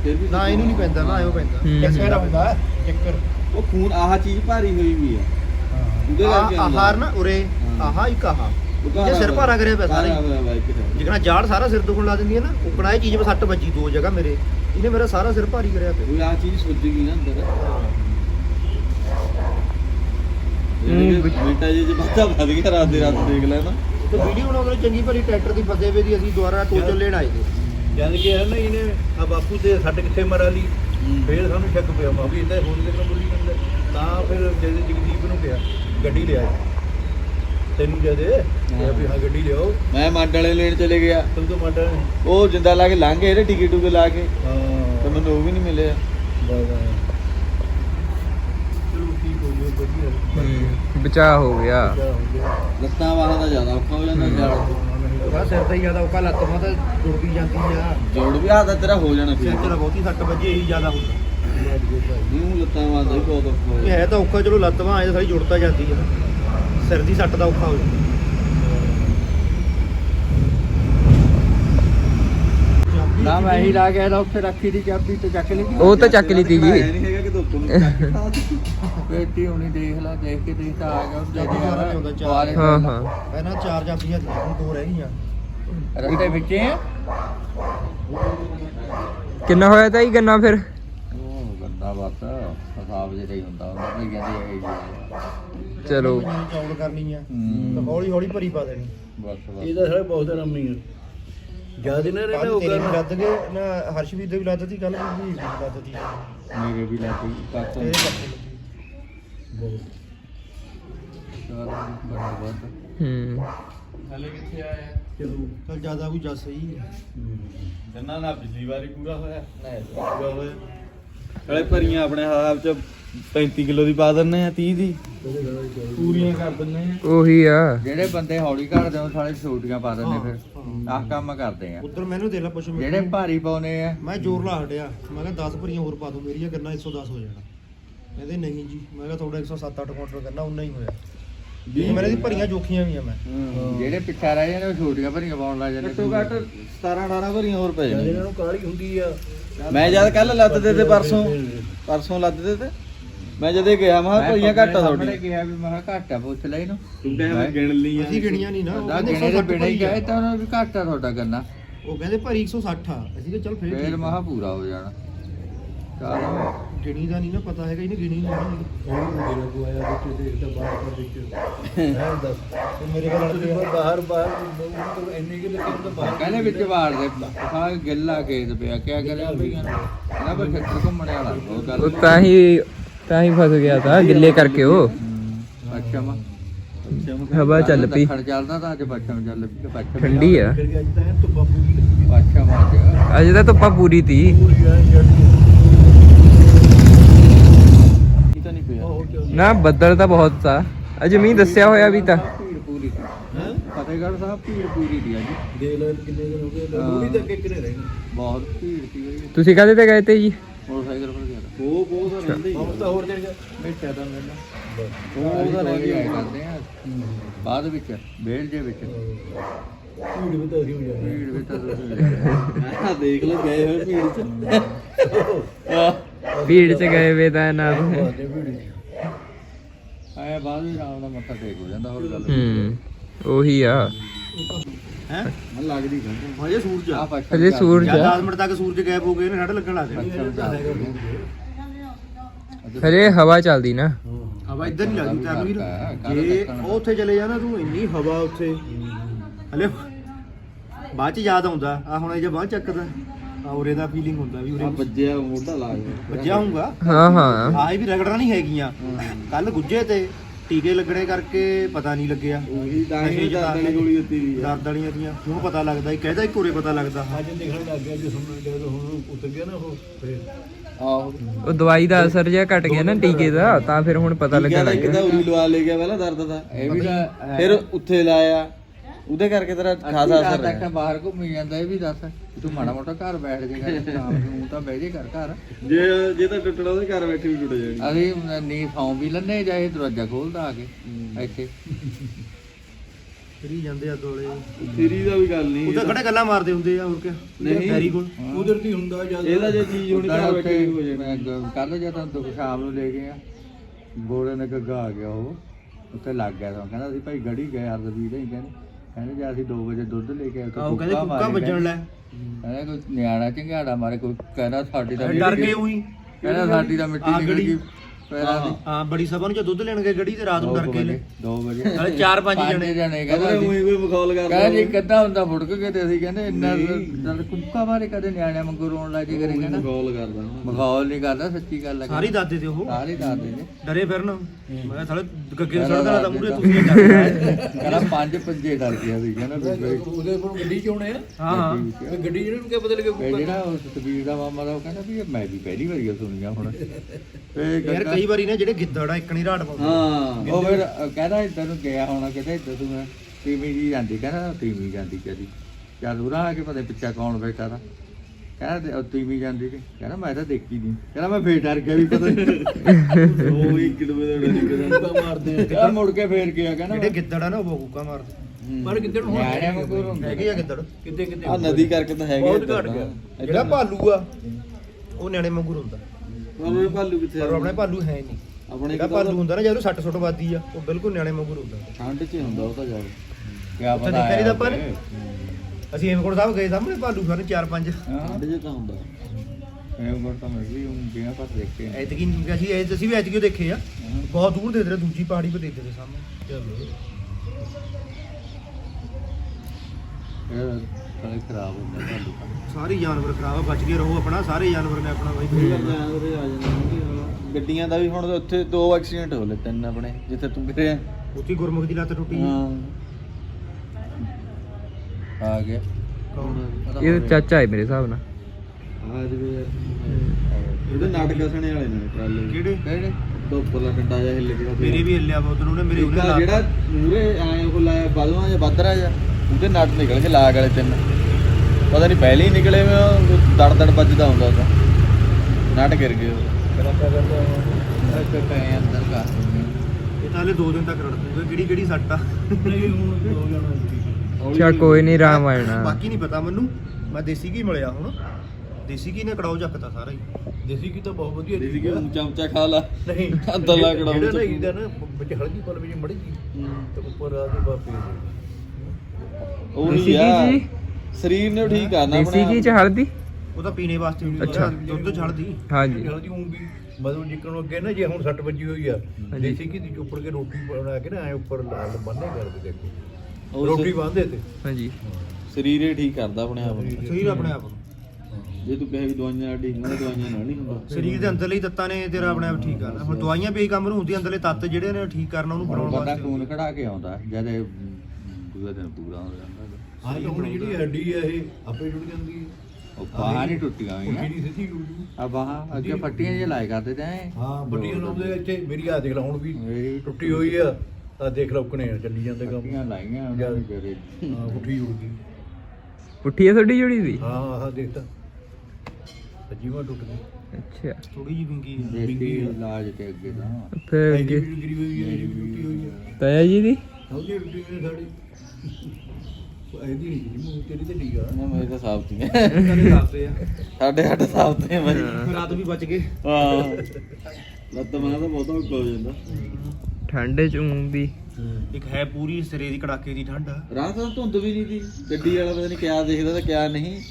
ਫਿਰ ਵੀ
ਨਾ ਇਹਨੂੰ ਨਹੀਂ ਪੈਂਦਾ ਨਾ ਇਹੋ ਪੈਂਦਾ।
ਹੂੰ।
ਚੱਕਰ ਆਉਂਦਾ ਚੱਕਰ
ਉਹ ਖੂਨ ਆਹ ਚੀਜ਼ ਭਾਰੀ ਹੋਈ ਵੀ ਆ। ਉਹਦੇ ਕਰਕੇ
ਆ ਆਹਾਰ ਨਾ ਉਰੇ।
ਹਾਂ।
ਆਹਾ ਆਹਾ।
ਉਹ
ਇਹ ਸਿਰ ਭਾਰਾ ਕਰਿਆ ਪਿਆ ਸਾਰਾ ਹੀ। ਜਿਕਣਾ ਜਾੜ ਸਾਰਾ ਸਿਰ ਦੁਖਣ ਲਾ ਦਿੰਦੀ ਹੈ ਨਾ ਉਕਣਾ ਇਹ ਚੀਜ਼ 'ਤੇ ਸੱਟ ਵੱਜੀ ਦੋ ਜਗ੍ਹਾ ਮੇਰੇ। ਇਹਨੇ ਮੇਰਾ ਸਾਰਾ ਸਿਰ ਭਾਰੀ ਕਰਿਆ ਪਿਆ।
ਉਹ ਆਹ ਚੀਜ਼ ਸੁੱਜ ਗਈ ਨਾ ਅੰਦਰ।
ਹੂੰ,
ਮਿੰਟਾਂ ਜਿਹੇ ਚ ਪਤਾ ਵੱਧ ਗਿਆ ਰਾਤ ਦੇ ਰਾਤ ਦੇਖ ਲੈ ਨਾ।
ਤੇ ਵੀਡੀਓ ਬਣਾਉਂਦੇ ਨੇ ਚੰਗੀ ਭਲੀ ਟਰੈਕਟਰ ਦੀ ਫਸੇ ਵੇ ਦੀ ਅਸੀਂ ਦੁਬਾਰਾ ਟੋਚਲ ਲੈਣ ਆਏ ਤੇ
ਜਦ ਕਿ ਹੈ ਨਾ ਇਹਨੇ ਆ ਬਾਪੂ ਤੇ ਸੱਟ ਕਿੱਥੇ ਮਰਾ ਲਈ ਫੇਰ ਸਾਨੂੰ ਸ਼ੱਕ ਪਿਆ ਮਾ ਵੀ ਇਹ ਤਾਂ ਹੋਣ ਦੇ ਕੰਮ ਬੋਲੀ ਜਾਂਦਾ ਤਾਂ ਫਿਰ ਜਦੋਂ ਜਗਦੀਪ ਨੂੰ ਕਿਹਾ ਗੱਡੀ ਲਿਆ ਤੈਨੂੰ ਜਦੇ ਕਿਹਾ ਵੀ ਹਾਂ ਗੱਡੀ ਲਿਆਓ।
ਮੈਂ ਮੰਡ ਵਾਲੇ ਲੈਣ ਚਲੇ ਗਿਆ।
ਤੁਮ ਤੋਂ ਮਾਟਾ
ਉਹ ਜਿੰਦਾ ਲਾ ਕੇ ਲੰਘ ਗਏ ਇਹਦੇ ਟਿਕਟ ਟੂਕੇ ਲਾ ਕੇ।
ਹਾਂ।
ਤੇ ਮੈਨੂੰ ਉਹ ਵੀ ਨਹੀਂ ਮਿਲਿਆ।
ਬਾਬਾ ਚਲੋ ਠੀਕ ਹੋ। ਗਿਆ ਵਧੀਆ
ਹੂੰ ਬਚਾ ਹੋ ਗਿਆ।
ਲੱਤਾਂ ਬਾਹਾਂ ਦਾ ਜ਼ਿਆਦਾ ਔਖਾ ਹੋ ਜਾਂਦਾ ਜਾਲ
ਬਸ ਸਿਰ ਤਾਂ ਹੀ ਜ਼ਿਆਦਾ ਔਕਾ ਲੱਤ ਮਾਂ ਤਾਂ ਜੁੜਦੀ ਜਾਂਦੀ ਆ।
ਜੋੜ ਵੀ ਆਦਾ ਤੇਰਾ ਹੋ ਜਾਣਾ
ਸਿਰ
ਫਿਰ।
ਤੇ ਬਹੁਤੀ ਸੱਟ ਵੱਜੀ ਇਹੀ ਜ਼ਿਆਦਾ ਹੁੰਦਾ।
ਨੂੰ ਲੱਤਾਂ ਬਾਹਾਂ ਦਾ ਵੀ ਬਹੁਤ ਔਖਾ ਹੋ
ਇਹ
ਜਾਂਦਾ।
ਹੈ ਤਾਂ ਔਖਾ ਚਲੋ ਲੱਤ ਬਾਂਹ ਐ ਸਾਰੀ ਜੁੜਤਾ ਜਾਂਦੀ ਆ। ਸਿਰ ਦੀ ਸੱਟ ਦਾ ਔਖਾ ਹੋ ਜਾਂਦਾ।
ਨਾ ਮੈਂ ਹੀ ਲਾ ਗਿਆ ਉੱਥੇ ਰੱਖੀ ਦੀ ਚਾਬੀ ਤੇ ਚੱਕ ਲਈ।
ਉਹ ਤਾਂ ਚੱਕ ਲਈ ਤੀ ਜੀ
ਨਹੀਂ ਹੈਗਾ ਕਿ ਧੁੱਪ ਨੂੰ ਚੱਕ ਬੇਟੀ ਹੁਣੀ ਦੇਖ ਲਾ ਦੇਖ ਕੇ ਦੇਖ ਤਾਂ ਆ ਗਿਆ ਉਹਦੇ
ਚਾਬੀ ਵਾਲਾ ਵੀ ਹੁੰਦਾ, ਚਾਰ।
ਦੁਆਰੇ
ਹਾਂ ਹਾਂ।
ਪਹਿਲਾਂ ਚਾਰ ਚਾਬੀਆਂ ਸੀ ਹੁਣ ਦੋ ਰਹਿ ਗਈਆਂ।
ਰਸਤੇ ਵਿੱਚ ਆ?
ਕਿੰਨਾ ਹੋਇਆ ਤਾਂ ਹੀ ਗੰਨਾ ਫਿਰ?
ਉਹ ਗੰਦਾ ਬਸ ਹਿਸਾਬ ਜਿਹੜਾ ਹੀ ਹੁੰਦਾ ਉਹਨਾਂ ਨੇ ਕਹਿੰਦੇ ਇਹ
ਚਲੋ।
ਮੈਨੂੰ ਚੌੜ ਕਰਨੀ ਆ
ਹੂੰ।
ਤਾਂ ਹੌਲੀ ਹੌਲੀ ਭਰੀ ਪਾ ਦੇਣੀ।
ਬਸ ਬਸ।
ਇਹਦਾ ਸਾਰੇ ਬਹੁਤ ਰੰਮੀ ਆ। ਜ਼ਿਆਦਾ ਦਿਨ ਰਹਿਣਾ
ਕੱਲ
ਉਹ
ਤੇਰੇ ਵੀ
ਕਰਨਾ
ਲੱਦ ਗਏ ਨਾ ਹਰਸ਼ਵੀਰ ਦੇ ਵੀ ਲੱਦ ਤੀ ਕੱਲ ਵੀ ਲੱਦ ਤੀ।
ਮੇਰੇ ਵੀ ਲੈ ਕੇ ਕੱਟ
ਤੇਰੇ ਪੱਕੇ ਲੱਗੀ
ਬਰਾਬਰ
ਹੂੰ।
ਚਲੋ।
ਚਲ ਜ਼ਿਆਦਾ ਕੋਈ ਜੱਸ ਸਹੀ
ਗੰਨਾ ਨਾ ਪਿਛਲੀ ਵਾਰੀ ਪੂਰਾ ਹੋਇਆ ਨਾ ਪੂਰਾ ਹੋਇਆ। ਹਲੇ ਭਰੀਆਂ ਆਪਣੇ ਹਾਬ ਚ 35 ਕਿਲੋ ਦੀ ਪਾ ਦਿੰਨੇ ਆ 30 ਦੀ। ਪੂਰੀਆਂ ਕਰ ਦਿੰਨੇ ਆ।
ਉਹੀ ਆ।
ਜਿਹੜੇ ਬੰਦੇ ਹੌਲੀ ਘੜਦੇ ਉਹ ਸਾਲੇ ਛੋਟੀਆਂ ਪਾ ਦਿੰਦੇ ਫਿਰ। ਆਹ ਕੰਮ ਕਰਦੇ ਆ।
ਉਧਰ ਮੈਨੂੰ ਦੇ ਲੈ ਪੁੱਛ ਮੈਨੂੰ।
ਜਿਹੜੇ ਭਾਰੀ ਪਾਉਨੇ ਆ।
ਮੈਂ ਜ਼ੋਰ ਲਾ ਹਟਿਆ। ਮੈਂ ਕਿਹਾ 10 ਭਰੀਆਂ ਹੋਰ ਪਾ ਦੂੰ ਮੇਰੀ ਇਹ ਗੰਨਾ 110 ਹੋ ਜਾਣਾ। ਕਹਿੰਦੇ ਨਹੀਂ ਜੀ ਮੈਂ ਕਿਹਾ ਤੁਹਾਡਾ 107 8 ਕੁਇੰਟਲ ਗੰਨਾ ਉਨਾ ਹੀ ਹੋਇਆ। ਵੀ ਮੇਰੇ ਦੀ ਭਰੀਆਂ ਜੋਖੀਆਂ ਵੀ ਆ ਮੈਂ।
ਜਿਹੜੇ ਪਿੱਛਾ ਰਹਿ ਜਾਂਦੇ ਉਹ ਛੋਟੀਆਂ ਭਰੀਆਂ ਪਾਉਣ ਲੱਗ ਜਾਂਦੇ। ਘੱਟੋ ਘੱਟ 17 18 ਭਰੀਆਂ ਹੋਰ ਪੈ
ਜਦ ਇਹਨਾਂ ਨੂੰ ਕਾਹਲੀ ਹੁੰਦੀ ਆ।
ਮੈਂ ਜਦ ਕੱਲ ਲੱਦਦੇ ਤੇ ਪਰਸੋਂ ਪਰਸੋਂ ਲੱਦਦੇ ਤੇ ਮੈਂ ਜਦੇ ਗਿਆ ਮੈਂ ਕਿਹਾ ਭਰੀਆਂ ਘੱਟ ਆ ਤੁਹਾਡੀ। ਕਿਹਾ ਵੀ ਮੈਂ ਕਿਹਾ ਘੱਟ ਆ ਪੁੱਛ ਲੈ ਇਹਨੂੰ। ਤੂੰ ਮੈਂ ਗਿਣ ਲਈ
ਅਸੀਂ ਗਿਣੀਆਂ ਨਹੀਂ ਨਾ ਉਹ
ਦਾ
ਕਹਿੰਦੇ
ਗਿਣੇ ਦੇ
160
ਬਿਨਾਂ ਹੀ
ਆ।
ਕਹੇ ਤਾਂ ਉਹਨਾਂ ਵੀ ਘੱਟ ਆ ਤੁਹਾਡਾ ਗੰਨਾ।
ਉਹ ਕਹਿੰਦੇ ਭਰੀ 160 ਆ। ਅਸੀਂ ਕਿਹਾ ਚੱਲ ਫੇਰ
ਫੇਰ ਮਹਾ ਪੂਰਾ ਹੋ ਜਾਣਾ। ਚਲ।
ਆ। ਗਿਣੀ ਦਾ ਨਹੀਂ ਨਾ ਪਤਾ ਹੈਗਾ ਇਹਨੇ ਗਿਣੀ ਨਹੀਂ। ਹੋਣੀ।
ਮੇਰਾ ਕੋ ਆਇਆ ਵਿੱਚ ਦੇਖਦਾ ਬਾਹਰ ਦਾ ਵਿੱਚ। ਹੈ ਦੱਸ
ਤੇ ਮੇਰੇ ਕੋਲ ਲੜਦੇ ਆ
ਬਾਹਰ ਬਾਹਰ ਇੰਨੇ ਕਿ ਲੱਗੇ ਤਾਂ ਬਾਹਰ
ਕਹਿੰਦੇ ਵਿੱਚ ਵਾੜ ਦੇ ਆ ਗਿੱਲਾ ਖੇਤ ਪਿਆ ਕਿਆ ਕਰਿਆ ਵੀ ਨਾ? ਪਰ ਖੇਤਰ ਘੁੰਮਣੇ ਵਾਲਾ ਉਹ ਗੱਲ
ਉਹ ਤਾਂ ਹੀ ਤਾਂ ਹੀ ਫਸ ਗਿਆ ਤਾਂ ਗਿੱਲੇ ਕਰਕੇ ਉਹ।
ਪੱਛਮ।
ਹਵਾ ਚੱਲ ਪਈ।
ਦੱਖਣ ਚੱਲਦਾ ਤਾਂ ਅੱਜ ਪੱਛਮ ਚੱਲ ਪਈ ਪੱਛਮ
ਠੰਡੀ ਆ।
ਅੱਜ ਤਾਂ ਧੁੱਪਾਂ ਪੂਰੀ
ਆ ਗਿਆ।
ਅੱਜ ਤਾਂ ਧੁੱਪਾ ਪੂਰੀ ਤੀ।
ਆ
ਤਾਂ
ਨਾ ਬੱਦਲ ਤਾਂ ਬਹੁਤ ਆ। ਅਜ ਮੀਂਹ ਦੱਸਿਆ ਹੋਇਆ ਵੀ ਤਾਂ।
ਫਤਿਹਗੜ੍ਹ ਸਾਹਿਬ ਭੀੜ ਪੂਰੀ ਸੀ ਅੱਜ।
ਦੇ ਲੈ ਕਿੰਨੇ ਦਿਨ ਹੋ। ਗਏ ਲੋਹੜੀ ਤੱਕ ਕਿੰਨੇ ਰਹਿ ਗਏ
ਬਹੁਤ ਭੀੜ ਸੀ
ਤੁਸੀਂ ਕਾਹਦੇ ਤੇ ਗਏ ਤੇ ਜੀ?
ਮੋਟਰਸਾਈਕਲ ਪਰ ਉਹ ਬਹੁਤ ਰਹਿੰਦੇ
ਹੁਣ ਤਾਂ ਹੋਰ ਜਾਏਗਾ
ਬੈਠਿਆ ਤਾਂ ਮੈਨੂੰ ਉਹ ਉਹਦਾ ਰਹਿ ਗਿਆ। ਕਰਦੇ ਆ। ਬਾਅਦ ਵਿੱਚ ਬੇਲ ਜੇ ਵਿੱਚ।
ਭੀੜ ਵੀ ਤਾਂ ਅਸੀਂ ਹੋ ਜਾਂਦੇ
ਭੀੜ ਵਿੱਚ ਤਾਂ ਤੁਸੀਂ ਦੇਖ ਲਓ ਗਏ ਹੋਏ ਭੀੜ ਚ।
ਭੀੜ ਚ ਗਏ ਵੇ ਤਾਂ ਨਾ।
ਬਾਦੇ ਭੀੜ
ਆਇਆ ਬਾਅਦ ਵਿੱਚ ਆਉਣ ਦਾ ਮੱਥਾ ਟੇਕ ਹੋ ਜਾਂਦਾ ਹੋਰ ਗੱਲ
ਹੂੰ ਉਹੀ ਆ।
ਹੈ?
ਮਨ ਲੱਗਦੀ ਗੰਢ
ਹਜੇ ਸੂਰਜ
ਆ।
ਆ
ਹਜੇ ਸੂਰਜ
ਜਦ
ਆ
10 ਮਿੰਟ ਤੱਕ ਸੂਰਜ ਗਾਇਬ ਹੋ ਗਏ ਨੇ ਠੰਡ ਲੱਗਣ ਲੱਗ
ਹਜੇ ਹਵਾ ਚੱਲਦੀ ਨਾ।
ਹਵਾ ਇੱਧਰ ਨਹੀਂ ਲੱਗਦੀ ਤਾਂ ਵੀ
ਕਾਹਦਾ
ਜੇ? ਉਹ ਉੱਥੇ ਚਲੇ ਜਾਣਾ ਤੂੰ ਇੰਨੀ ਹਵਾ ਉੱਥੇ। ਹਲੇ ਬਾਅਦ ਚ ਯਾਦ ਆਉਂਦਾ ਆ ਹੁਣ ਇਹ ਜੇ ਬਾਅਦ ਚੱਕਦਾ ਆ ਉਰੇ ਦਾ ਫੀਲਿੰਗ ਹੁੰਦਾ ਵੀ
ਆ
ਉਰੇ
ਵੱਜਿਆ ਮੋਢਾ ਲਾ ਗਿਆ
ਵੱਜਿਆ ਹੋਊਗਾ।
ਹਾਂ ਹਾਂ।
ਆਏ ਵੀ ਰਗੜਾਂ ਨਹੀਂ ਹੈਗੀਆਂ। ਕੱਲ ਗੁੱਜੇ ਤੇ ਟੀਕੇ ਲੱਗਣੇ ਕਰਕੇ ਪਤਾ ਨਹੀਂ ਲੱਗਿਆ।
ਉਹੀ ਗੋਲੀ ਦਿੱਤੀ ਵੀ
ਦਰਦ ਵਾਲੀਆਂ ਦੀਆਂ ਪਤਾ ਲੱਗਦਾ ਕਹਿੰਦਾ ਇੱਕ ਉਰੇ ਪਤਾ ਲੱਗਦਾ।
ਅੱਜ ਦੇਖਣ ਲੱਗ ਗਿਆ ਜੇ ਸੁਣਨ ਜਦੋਂ ਹੁਣ ਉਤਰ ਗਿਆ ਨਾ ਉਹ ਫਿਰ
ਆਹੋ।
ਉਹ ਦਵਾਈ ਦਾ ਅਸਰ ਜਿਹਾ ਘਟ ਗਿਆ ਨਾ ਟੀਕੇ ਦਾ ਤਾਂ ਫਿਰ ਹੁਣ ਪਤਾ ਲੱਗਣ ਲੱਗ ਗਿਆ।
ਉਰੀ ਲਵਾ ਲੈ ਗਿਆ ਪਹਿਲਾਂ ਦਰਦ ਦਾ ਇਹ ਵੀ ਤਾਂ ਫਿਰ ਉੱਥੇ ਲਾਇਆ। ਉਹਦੇ ਕਰਕੇ ਤੇਰਾ ਖਾਸਾ ਅਸਰ ਰਿਹਾ ਬਾਹਰ ਘੁੰਮੀ ਜਾਂਦਾ ਇਹ ਵੀ ਦੱਸ ਤੂੰ ਮਾੜਾ ਮੋਟਾ ਘਰ ਬੈਠ ਜੇ ਕਰ ਸ਼ਾਮ ਨੂੰ ਤਾਂ ਬਹਿ ਜੇ ਕਰ ਘਰ।
ਜੇ ਜੇ ਤਾਂ ਟੁੱਟਣਾ ਉਹਦੇ ਘਰ ਬੈਠੇ ਵੀ ਟੁੱਟ ਜਾਣੀ
ਅਸੀਂ ਨੀ ਸੌਂ ਵੀ ਲੈਨੇ ਜਾਏ ਦਰਵਾਜ਼ਾ ਖੋਲਦਾ ਆ ਕੇ ਇੱਥੇ।
ਫਰੀ ਜਾਂਦੇ ਆ ਦੋਲੇ
ਤੇਰੀ ਦਾ ਵੀ ਗੱਲ ਨਹੀਂ
ਉਹਦੇ ਖੜੇ ਗੱਲਾਂ ਮਾਰਦੇ ਹੁੰਦੇ ਆ ਹੋਰ ਕਿਆ।
ਨਹੀਂ।
ਵੈਰੀ ਗੁੱਡ
ਕੁਦਰਤੀ ਹੁੰਦਾ ਜਦ
ਇਹਦਾ ਜੇ ਚੀਜ਼ ਹੋਣੀ ਘਰ ਬੈਠੇ ਹੋ ਜਾਣੀ
ਕੱਲ ਜਦੋਂ ਦੁੱਖ ਸ਼ਾਮ ਨੂੰ ਲੈ ਗਏ ਆ ਗੋੜੇ ਨੇ ਗੱਗਾ ਆ ਗਿਆ ਉਹ ਉੱਥੇ ਲੱਗ ਗਿਆ ਤਾਂ। ਕਹਿੰਦਾ ਸੀ ਭਾਈ ਗੜੀ ਗਏ ਅਰਦਵੀਰ ਹੀ ਕਹਿੰਦੇ। ਕਹਿੰਦੇ ਜੇ ਅਸੀਂ 2 ਵਜੇ ਦੁੱਧ ਲੈ ਕੇ ਆਏ ਤਾਂ
ਆਹੋ ਕਹਿੰਦੇ
ਕੁੱਕਾ ਮਾਰੇ
ਵੱਜਣ ਲੈ
ਕਹਿੰਦਾ ਕੋਈ ਨਿਆਣਾ ਚੰਗਾੜਾ ਮਾਰੇ ਕੋਈ ਕਹਿੰਦਾ ਸਾਡੀ ਤਾਂ
ਡਰ ਗਏ ਉਹੀ।
ਕਹਿੰਦਾ ਸਾਡੀ ਤਾਂ ਮਿੱਟੀ
ਆ
ਨਿਕਲ
ਗੜੀ।
ਗਈ ਪੈਰਾਂ ਦੀ।
ਹਾਂ। ਬੜੀ ਸਭਾ ਨੂੰ ਜੇ ਦੁੱਧ ਲੈਣ ਗਏ ਗੱਡੀ ਤੇ ਰਾਤ ਨੂੰ ਡਰ ਕੇ ਨੇ
2 ਵਜੇ।
ਨਾਲੇ ਚਾਰ ਪੰਜ ਜਣੇ।
ਜਣੇ ਕਹਿੰਦਾ ਅਸੀਂ-
ਉਹੀ ਕੋਈ ਮਖੌਲ ਕਰਦਾ
ਕਹਿੰਦਾ ਜੀ ਕਿੱਦਾਂ ਹੁੰਦਾ ਫੁੜਕ ਕੇ ਤੇ ਅਸੀਂ ਕਹਿੰਦੇ ਇੰਨਾ ਜਦ ਕੁੱਕਾ ਮਾਰੇ ਕਦੇ ਨਿਆਣਿਆਂ ਵਾਂਗੂ ਰੋਣ ਲੱਗ ਜੇ ਕਰੇ ਕਹਿੰਦਾ।
ਮਖੌਲ ਕਰਦਾ
ਮਖੌਲ ਨਹੀਂ ਕਰਦਾ ਸੱਚੀ ਗੱਲ ਹੈ।
ਸਾਰੀ ਦਾਦੇ ਤੇ ਉਹ।
ਸਾਰੇ ਦੱਸਦੇ ਨੇ
ਡਰੇ ਫਿਰਨ। ਮੈਂ ਕਿਹਾ ਸਾਲੇ ਗੱਗੇ ਨੂੰ ਸੜਦਾ ਤਾਂ ਮੂਰੇ ਤੁਸੀਂ
ਕਹਿੰਦਾ ਪੰਜ ਪੰਜੇ ਡਰ ਗਿਆ ਸੀ ਕਹਿੰਦਾ
ਉਹਦੇ ਕੋਲ ਗੱਡੀ ਚ ਆਉਣੇ ਆ
ਹਾਂ। ਹਾਂ
ਇਹ ਗੱਡੀ ਜਿਹਨੂੰ ਕਿਆ ਪਤਾ ਲੱਗੇ
ਇਹ ਜਿਹੜਾ ਉਹ ਤਬੀਰ ਦਾ ਮਾਮਾ ਦਾ ਉਹ ਕਹਿੰਦਾ ਵੀ ਇਹ ਮੈਂ ਵੀ ਪਹਿਲੀ ਵਾਰੀ (laughs) ਇਹ ਸੁਣੀਆ ਹੁਣ। ਤੇ
ਯਾਰ ਕਈ ਵਾਰੀ ਨੇ ਜਿਹੜੇ ਗਿੱਦੜ ਆ ਇੱਕ ਨਹੀਂ ਰਾੜ ਪਾਉਂਦੇ
ਹਾਂ ਉਹ ਫਿਰ ਕਹਿੰਦਾ ਇੱਧਰ ਨੂੰ ਗਿਆ ਹੋਣਾ ਕਿਤੇ ਇੱਧਰ ਤੂੰ ਮੈਂ ਤੀਵੀਂ ਜੀ ਜਾਂਦੀ ਕਹਿੰਦਾ ਤੀਵੀਂ ਜਾਂਦੀ ਕਦੀ ਜਦ ਉਰਾ ਆ ਕੇ ਪਤਾ ਪਿੱਛਾ ਕੌਣ ਬੈਠਾ ਤਾ ਕਹਿੰਦਾ ਤੇ ਉਹ ਤੀਵੀਂ ਜਾਂਦੀ ਸੀ ਕਹਿੰਦਾ ਮੈਂ ਤਾਂ ਦੇਖੀ ਨਹੀਂ ਕਹਿੰਦਾ ਮੈਂ ਫੇਰ ਡਰ ਗਿਆ ਵੀ ਪਤਾ ਨਹੀਂ
ਉਹ ਇੱਕ ਦੂਏ ਦਾ ਡਰੀ
ਕੁੱਕਾ ਮਾਰਦੇ ਆ।
ਕਹਿੰਦਾ ਮੁੜ ਕੇ ਫੇਰ ਗਿਆ ਕਹਿੰਦਾ
ਜਿਹੜੇ ਗਿੱਦੜ ਆ ਨਾ ਉਹ ਕੁੱਕਾ ਮਾਰਦੇ।
ਪਰ ਕਿੱਧਰ
ਹੁੰਦਾ।
ਹੈਗੇ ਆ ਗਿੱਦੜ।
ਕਿੱਥੇ ਕਿੱਥੇ?
ਆ ਨਦੀ ਕਰਕੇ ਤਾਂ ਹੈਗੇ
ਬਹੁਤ ਘੱਟ ਗਿਆ।
ਜਿਹੜਾ ਭਾਲੂ ਆ ਉਹ ਨਿਆਣੇ ਵਾਂਗੂ ਹੁੰਦਾ
ਪਰ ਉਹ ਭਾਲੂ ਕਿੱਥੇ
ਪਰ ਆਪਣੇ ਭਾਲੂ ਹੈ ਨਹੀਂ।
ਆਪਣੇ
ਜਿਹੜਾ ਭਾਲੂ ਹੁੰਦਾ ਨਾ ਜਦੋਂ 60 ਸੁੱਟ ਵੱਧਦੀ ਆ ਉਹ ਬਿਲਕੁਲ ਨਿਆਣੇ ਵਾਂਗੂ ਹੁੰਦਾ
ਠੰਡ 'ਚ ਹੀ ਹੁੰਦਾ ਉਹ ਤਾਂ ਜਾ
ਕਿਆ ਪਤਾ
ਦੇਖਿਆ ਨਹੀਂ
ਆਇਆ
ਨੇ। ਅਸੀਂ ਹੇਮਕੋਟ ਸਾਹਿਬ ਗਏ ਸਾਹਮਣੇ ਭਾਲੂ ਸਾਰੇ 4-5
ਠੰਡ 'ਚ ਤਾਂ ਹੁੰਦਾ।
ਉਮਰ ਤਾਂ ਮੈਂ ਵੀ ਹੁਣ ਗਿਆ ਪਰ ਦੇਖੇ
ਐਤਕੀ ਨਹੀਂ ਅਸੀਂ ਐ- ਅਸੀਂ ਵੀ ਐਤਕੀ ਦੇਖੇ ਆ। ਬਹੁਤ ਦੂਰ ਦੇ ਰਹੇ ਦੂਜੀ ਪਹਾੜੀ 'ਤੇ ਦੇਖਦੇ ਸਾਹਮਣੇ।
ਚਲੋ।
ਇਹ ਸਾਲੇ ਖਰਾਬ ਹੁੰਦਾ ਤੁਹਾਨੂੰ
ਸਾਰੇ ਜਾਨਵਰ ਖਰਾਬ ਆ ਬਚ ਕੇ ਰਹੋ ਆਪਣਾ ਸਾਰੇ ਜਾਨਵਰ ਨੇ ਆਪਣਾ ਬਾਈ
ਆ ਗੱਡੀਆਂ ਦਾ ਵੀ ਹੁਣ ਉੱਥੇ ਦੋ ਐਕਸੀਡੈਂਟ ਹੋ ਲਏ ਤਿੰਨ ਆਪਣੇ ਜਿੱਥੇ ਤੂੰ ਗਿਰਿਆ
ਉੱਥੇ ਗੁਰਮੁਖ ਦੀ ਲੱਤ ਟੁੱਟੀ।
ਹਾਂ।
ਆ ਗਿਆ।
ਇਹ ਚਾਚਾ ਹੈ ਮੇਰੇ ਹਿਸਾਬ ਨਾਲ। ਆ ਜਵੇ ਇਹਦੇ ਨਾਟਕ ਹਸਣੇ ਵਾਲੇ ਨੇ ਟਰਾਲੇ।
ਕਿਹੜੇ?
ਕਿਹੜੇ?
ਟੋਪਰ ਦਾ ਡੰਡਾ ਜਿਹਾ ਹਿੱਲ ਗਿਆ
ਮੇਰੇ ਵੀ ਹਿੱਲਿਆ ਬਹੁਤ ਉਹਨੇ ਮੇਰੇ ਉਹਨੇ
ਜਿਹੜਾ ਮੂਰੇ ਆਏ ਉਹ ਲਾਇਆ ਬਾਦਵਾ ਜਾਂ ਬਾਦਰਾ ਜਾਂ? ਉਹਦੇ ਨਟ ਨਿਕਲ ਕੇ ਲਾਗ ਵਾਲੇ ਤਿੰਨ। ਪਤਾ ਨਹੀਂ ਪਹਿਲੇ ਹੀ ਨਿਕਲੇ ਉਹ ਦੜ ਦੜ ਵੱਜਦਾ ਹੁੰਦਾ ਉਹਦਾ ਨਟ ਗਿਰ ਗਏ ਉਹ।
ਇੱਕ ਪੈ ਅੰਦਰ ਕਰ
ਇਹ ਤਾਂ ਹਲੇ 2 ਦਿਨ ਤੱਕ ਰੜ ਦੂਗਾ ਕਿਹੜੀ ਕਿਹੜੀ ਸੱਟ ਆ?
ਨਹੀਂ ਹੁਣ ਹੋ ਜਾਣਾ
ਚੱਲ ਕੋਈ ਨਹੀਂ ਰਾਮ ਆਣਾ
ਬਾਕੀ ਨਹੀਂ ਪਤਾ ਮੈਨੂੰ। ਮੈਂ ਦੇਸੀ ਘੀ ਮਿਲਿਆ ਹੁਣ। ਦੇਸੀ ਘੀ ਨੇ ਕੜਾਉ ਚੱਕਤਾ ਸਾਰਾ ਹੀ।
ਦੇਸੀ ਕੀ ਤਾਂ ਬਹੁਤ ਵਧੀਆ
ਕਿ
ਆ।
ਚਮਚਾ ਖਾ ਲਾ।
ਨਹੀਂ
ਅੰਦਰ ਲਾ ਕੇ ਡਾਊਨ
ਜਿਹੜਾ
ਚੱਕੂ।
ਨਹੀਂ ਦਾ ਨਾ ਵਿੱਚ ਹਲਦੀ ਪਲ ਵਿੱਚ ਮੜੀ ਜੀ ਤੇ ਉੱਪਰ ਆ ਕੇ ਬਾਪੇ
ਉਹ ਦੇਸੀ ਨਹੀਂ ਆ। ਘੀ ਸਰੀਰ ਨੇ ਠੀਕ ਕਰਨਾ
ਦੇਸੀ ਘੀ ਚ ਹਲਦੀ?
ਉਹ ਤਾਂ ਪੀਣੇ ਵਾਸਤੇ ਵੀ
ਅੱਛਾ।
ਦੁੱਧ ਛੱਡਦੀ
ਹਾਂਜੀ।
ਹਲਦੀ ਉਂਗੀ ਮਤਲਬ ਜਿੱਕਣ ਅੱਗੇ ਨਾ ਜੇ ਹੁਣ ਸੱਟ ਵੱਜੀ ਹੋਈ ਆ ਦੇਸੀ ਕੀ ਦੀ ਚੁੱਪੜ ਕੇ ਰੋਟੀ ਬਣਾ ਕੇ ਨਾ ਐ ਉੱਪਰ ਲਾਲ ਬੰਨੇ ਕਰਦੇ ਦੇਖੋ
ਉਹ
ਰੋਟੀ ਬੰਨਦੇ ਤੇ।
ਹਾਂਜੀ।
ਸਰੀਰ ਹੀ ਠੀਕ ਕਰਦਾ ਆਪਣੇ ਆਪ ਨੂੰ।
ਸਰੀਰ ਆਪਣੇ ਆਪ ਨੂੰ।
ਜੇ ਤੂੰ ਕਹੇ ਵੀ ਦਵਾਈਆਂ ਨਾਲ ਠੀਕ ਹੋਣਾ ਦਵਾਈਆਂ ਨਾਲ ਨਹੀਂ ਹੁੰਦਾ।
ਸਰੀਰ ਦੇ ਅੰਦਰਲੇ ਹੀ ਤੱਤਾਂ ਨੇ ਤੇਰਾ ਆਪਣੇ ਆਪ ਠੀਕ ਕਰਨਾ। ਹੁਣ ਦਵਾਈਆਂ ਵੀ ਇਹੀ ਕੰਮ ਨੂੰ ਹੁੰਦੀਆਂ ਅੰਦਰਲੇ ਤੱਤ ਜਿਹੜੇ ਨੇ ਠੀਕ ਕਰਨਾ ਉਹਨੂੰ ਬਣਾਉਣ
ਬੰਦਾ
ਵਾਸਤੇ।
ਖੂਨ ਕਢਾ ਕੇ ਆਉਂਦਾ ਜਦ ਇਹ ਦੂਜਾ ਦਿਨ ਪੂਰਾ ਹੋ ਜਾਂਦਾ
ਹਾਂ ਇਹ ਹੁਣ ਜਿਹੜੀ ਹੱਡੀ ਆ ਇਹ ਆਪੇ ਜੁੜ ਜਾਂਦੀ ਹੈ।
ਉਹ ਬਾਹਾਂ ਨਹੀਂ ਟੁੱਟੀਆਂ ਹੋਈਆਂ।
ਜਿਹੜੀ ਸਿੱਧੀ ਜੁੜਦੀ
ਆ ਬਾਹਾਂ ਅੱਗੇ ਪੱਟੀਆਂ ਜੇ ਲਾਏ ਕਰਦੇ ਤੇ ਐਂ।
ਹਾਂ ਵੱਡੀਆਂ ਲਾਉਂਦੇ ਇੱਥੇ। ਮੇਰੀ ਆ ਦੇਖ ਲੈ ਹੁਣ ਵੀ
ਮੇਰੀ
ਟੁੱਟੀ ਹੋਈ ਆ। ਆ ਦੇਖ ਲਓ ਕਨੇ ਚੱਲੀ ਜਾਂਦੇ ਕੰਮ।
ਪੱਟੀਆਂ ਲਾਈਆਂ ਉਹਨਾਂ ਨੇ ਕਰੇ
ਹਾਂ ਉੱਠੀ ਜੁੜ ਗਈ
ਪੁੱਠੀ ਆ ਤੁਹਾਡੀ ਜੁੜੀ ਸੀ?
ਹਾਂ ਆਹ ਦੇਖ ਤਾਂ। ਜੀਵਾ ਟੁੱਟ ਗਈ
ਅੱਛਾ।
ਥੋੜੀ ਜਿਹੀ ਵਿੰਗੀ ਹੈ।
ਦੇਸੀ ਇਲਾਜ ਤੇ ਅੱਗੇ ਤਾਂ।
ਫਿਰ ਅੱਗੇ
ਵੀ ਗਿਰੀ ਹੋਈ ਹੈ ਵੀ ਟੁੱਟੀ ਹੋਈ ਹੈ
ਤਾਇਆ ਜੀ ਦੀ?
ਉਹਦੀ ਵੀ ਟੁੱਟੀ ਹੋਈ ਹੈ ਸਾਡੀ। ਇਹਦੀ ਨਹੀਂ ਗਿਰੀ ਮੂੰਹ ਤੇਰੀ ਤੇ ਠੀਕ ਆ।
ਨਾ ਮੇਰੇ ਤਾਂ ਸਾਫ਼ ਤੀ
ਕਦੇ ਦੱਸਦੇ ਆ।
ਸਾਡੇ ਹੱਟ ਸਾਫ਼ ਤੇ ਬਾਈ।
ਰਾਤ ਵੀ ਬਚ ਗਏ।
ਹਾਂ। ਲੱਤ ਮਾਰ ਤਾਂ ਬਹੁਤ ਔਖਾ ਹੋ ਜਾਂਦਾ।
ਠੰਡੇ ਚ ਊਂ ਵੀ।
ਇੱਕ ਹੈ ਪੂਰੀ ਸਿਰੇ ਦੀ ਕੜਾਕੇ ਦੀ ਠੰਡ।
ਰਾਤ ਨੂੰ ਧੁੰਦ ਵੀ ਨਹੀਂ ਸੀ। ਗੱਡੀ ਵਾਲਾ ਪਤਾ ਨਹੀਂ ਕਿਆ ਦੇਖਦਾ ਤੇ ਕਿਆ ਨਹੀਂ।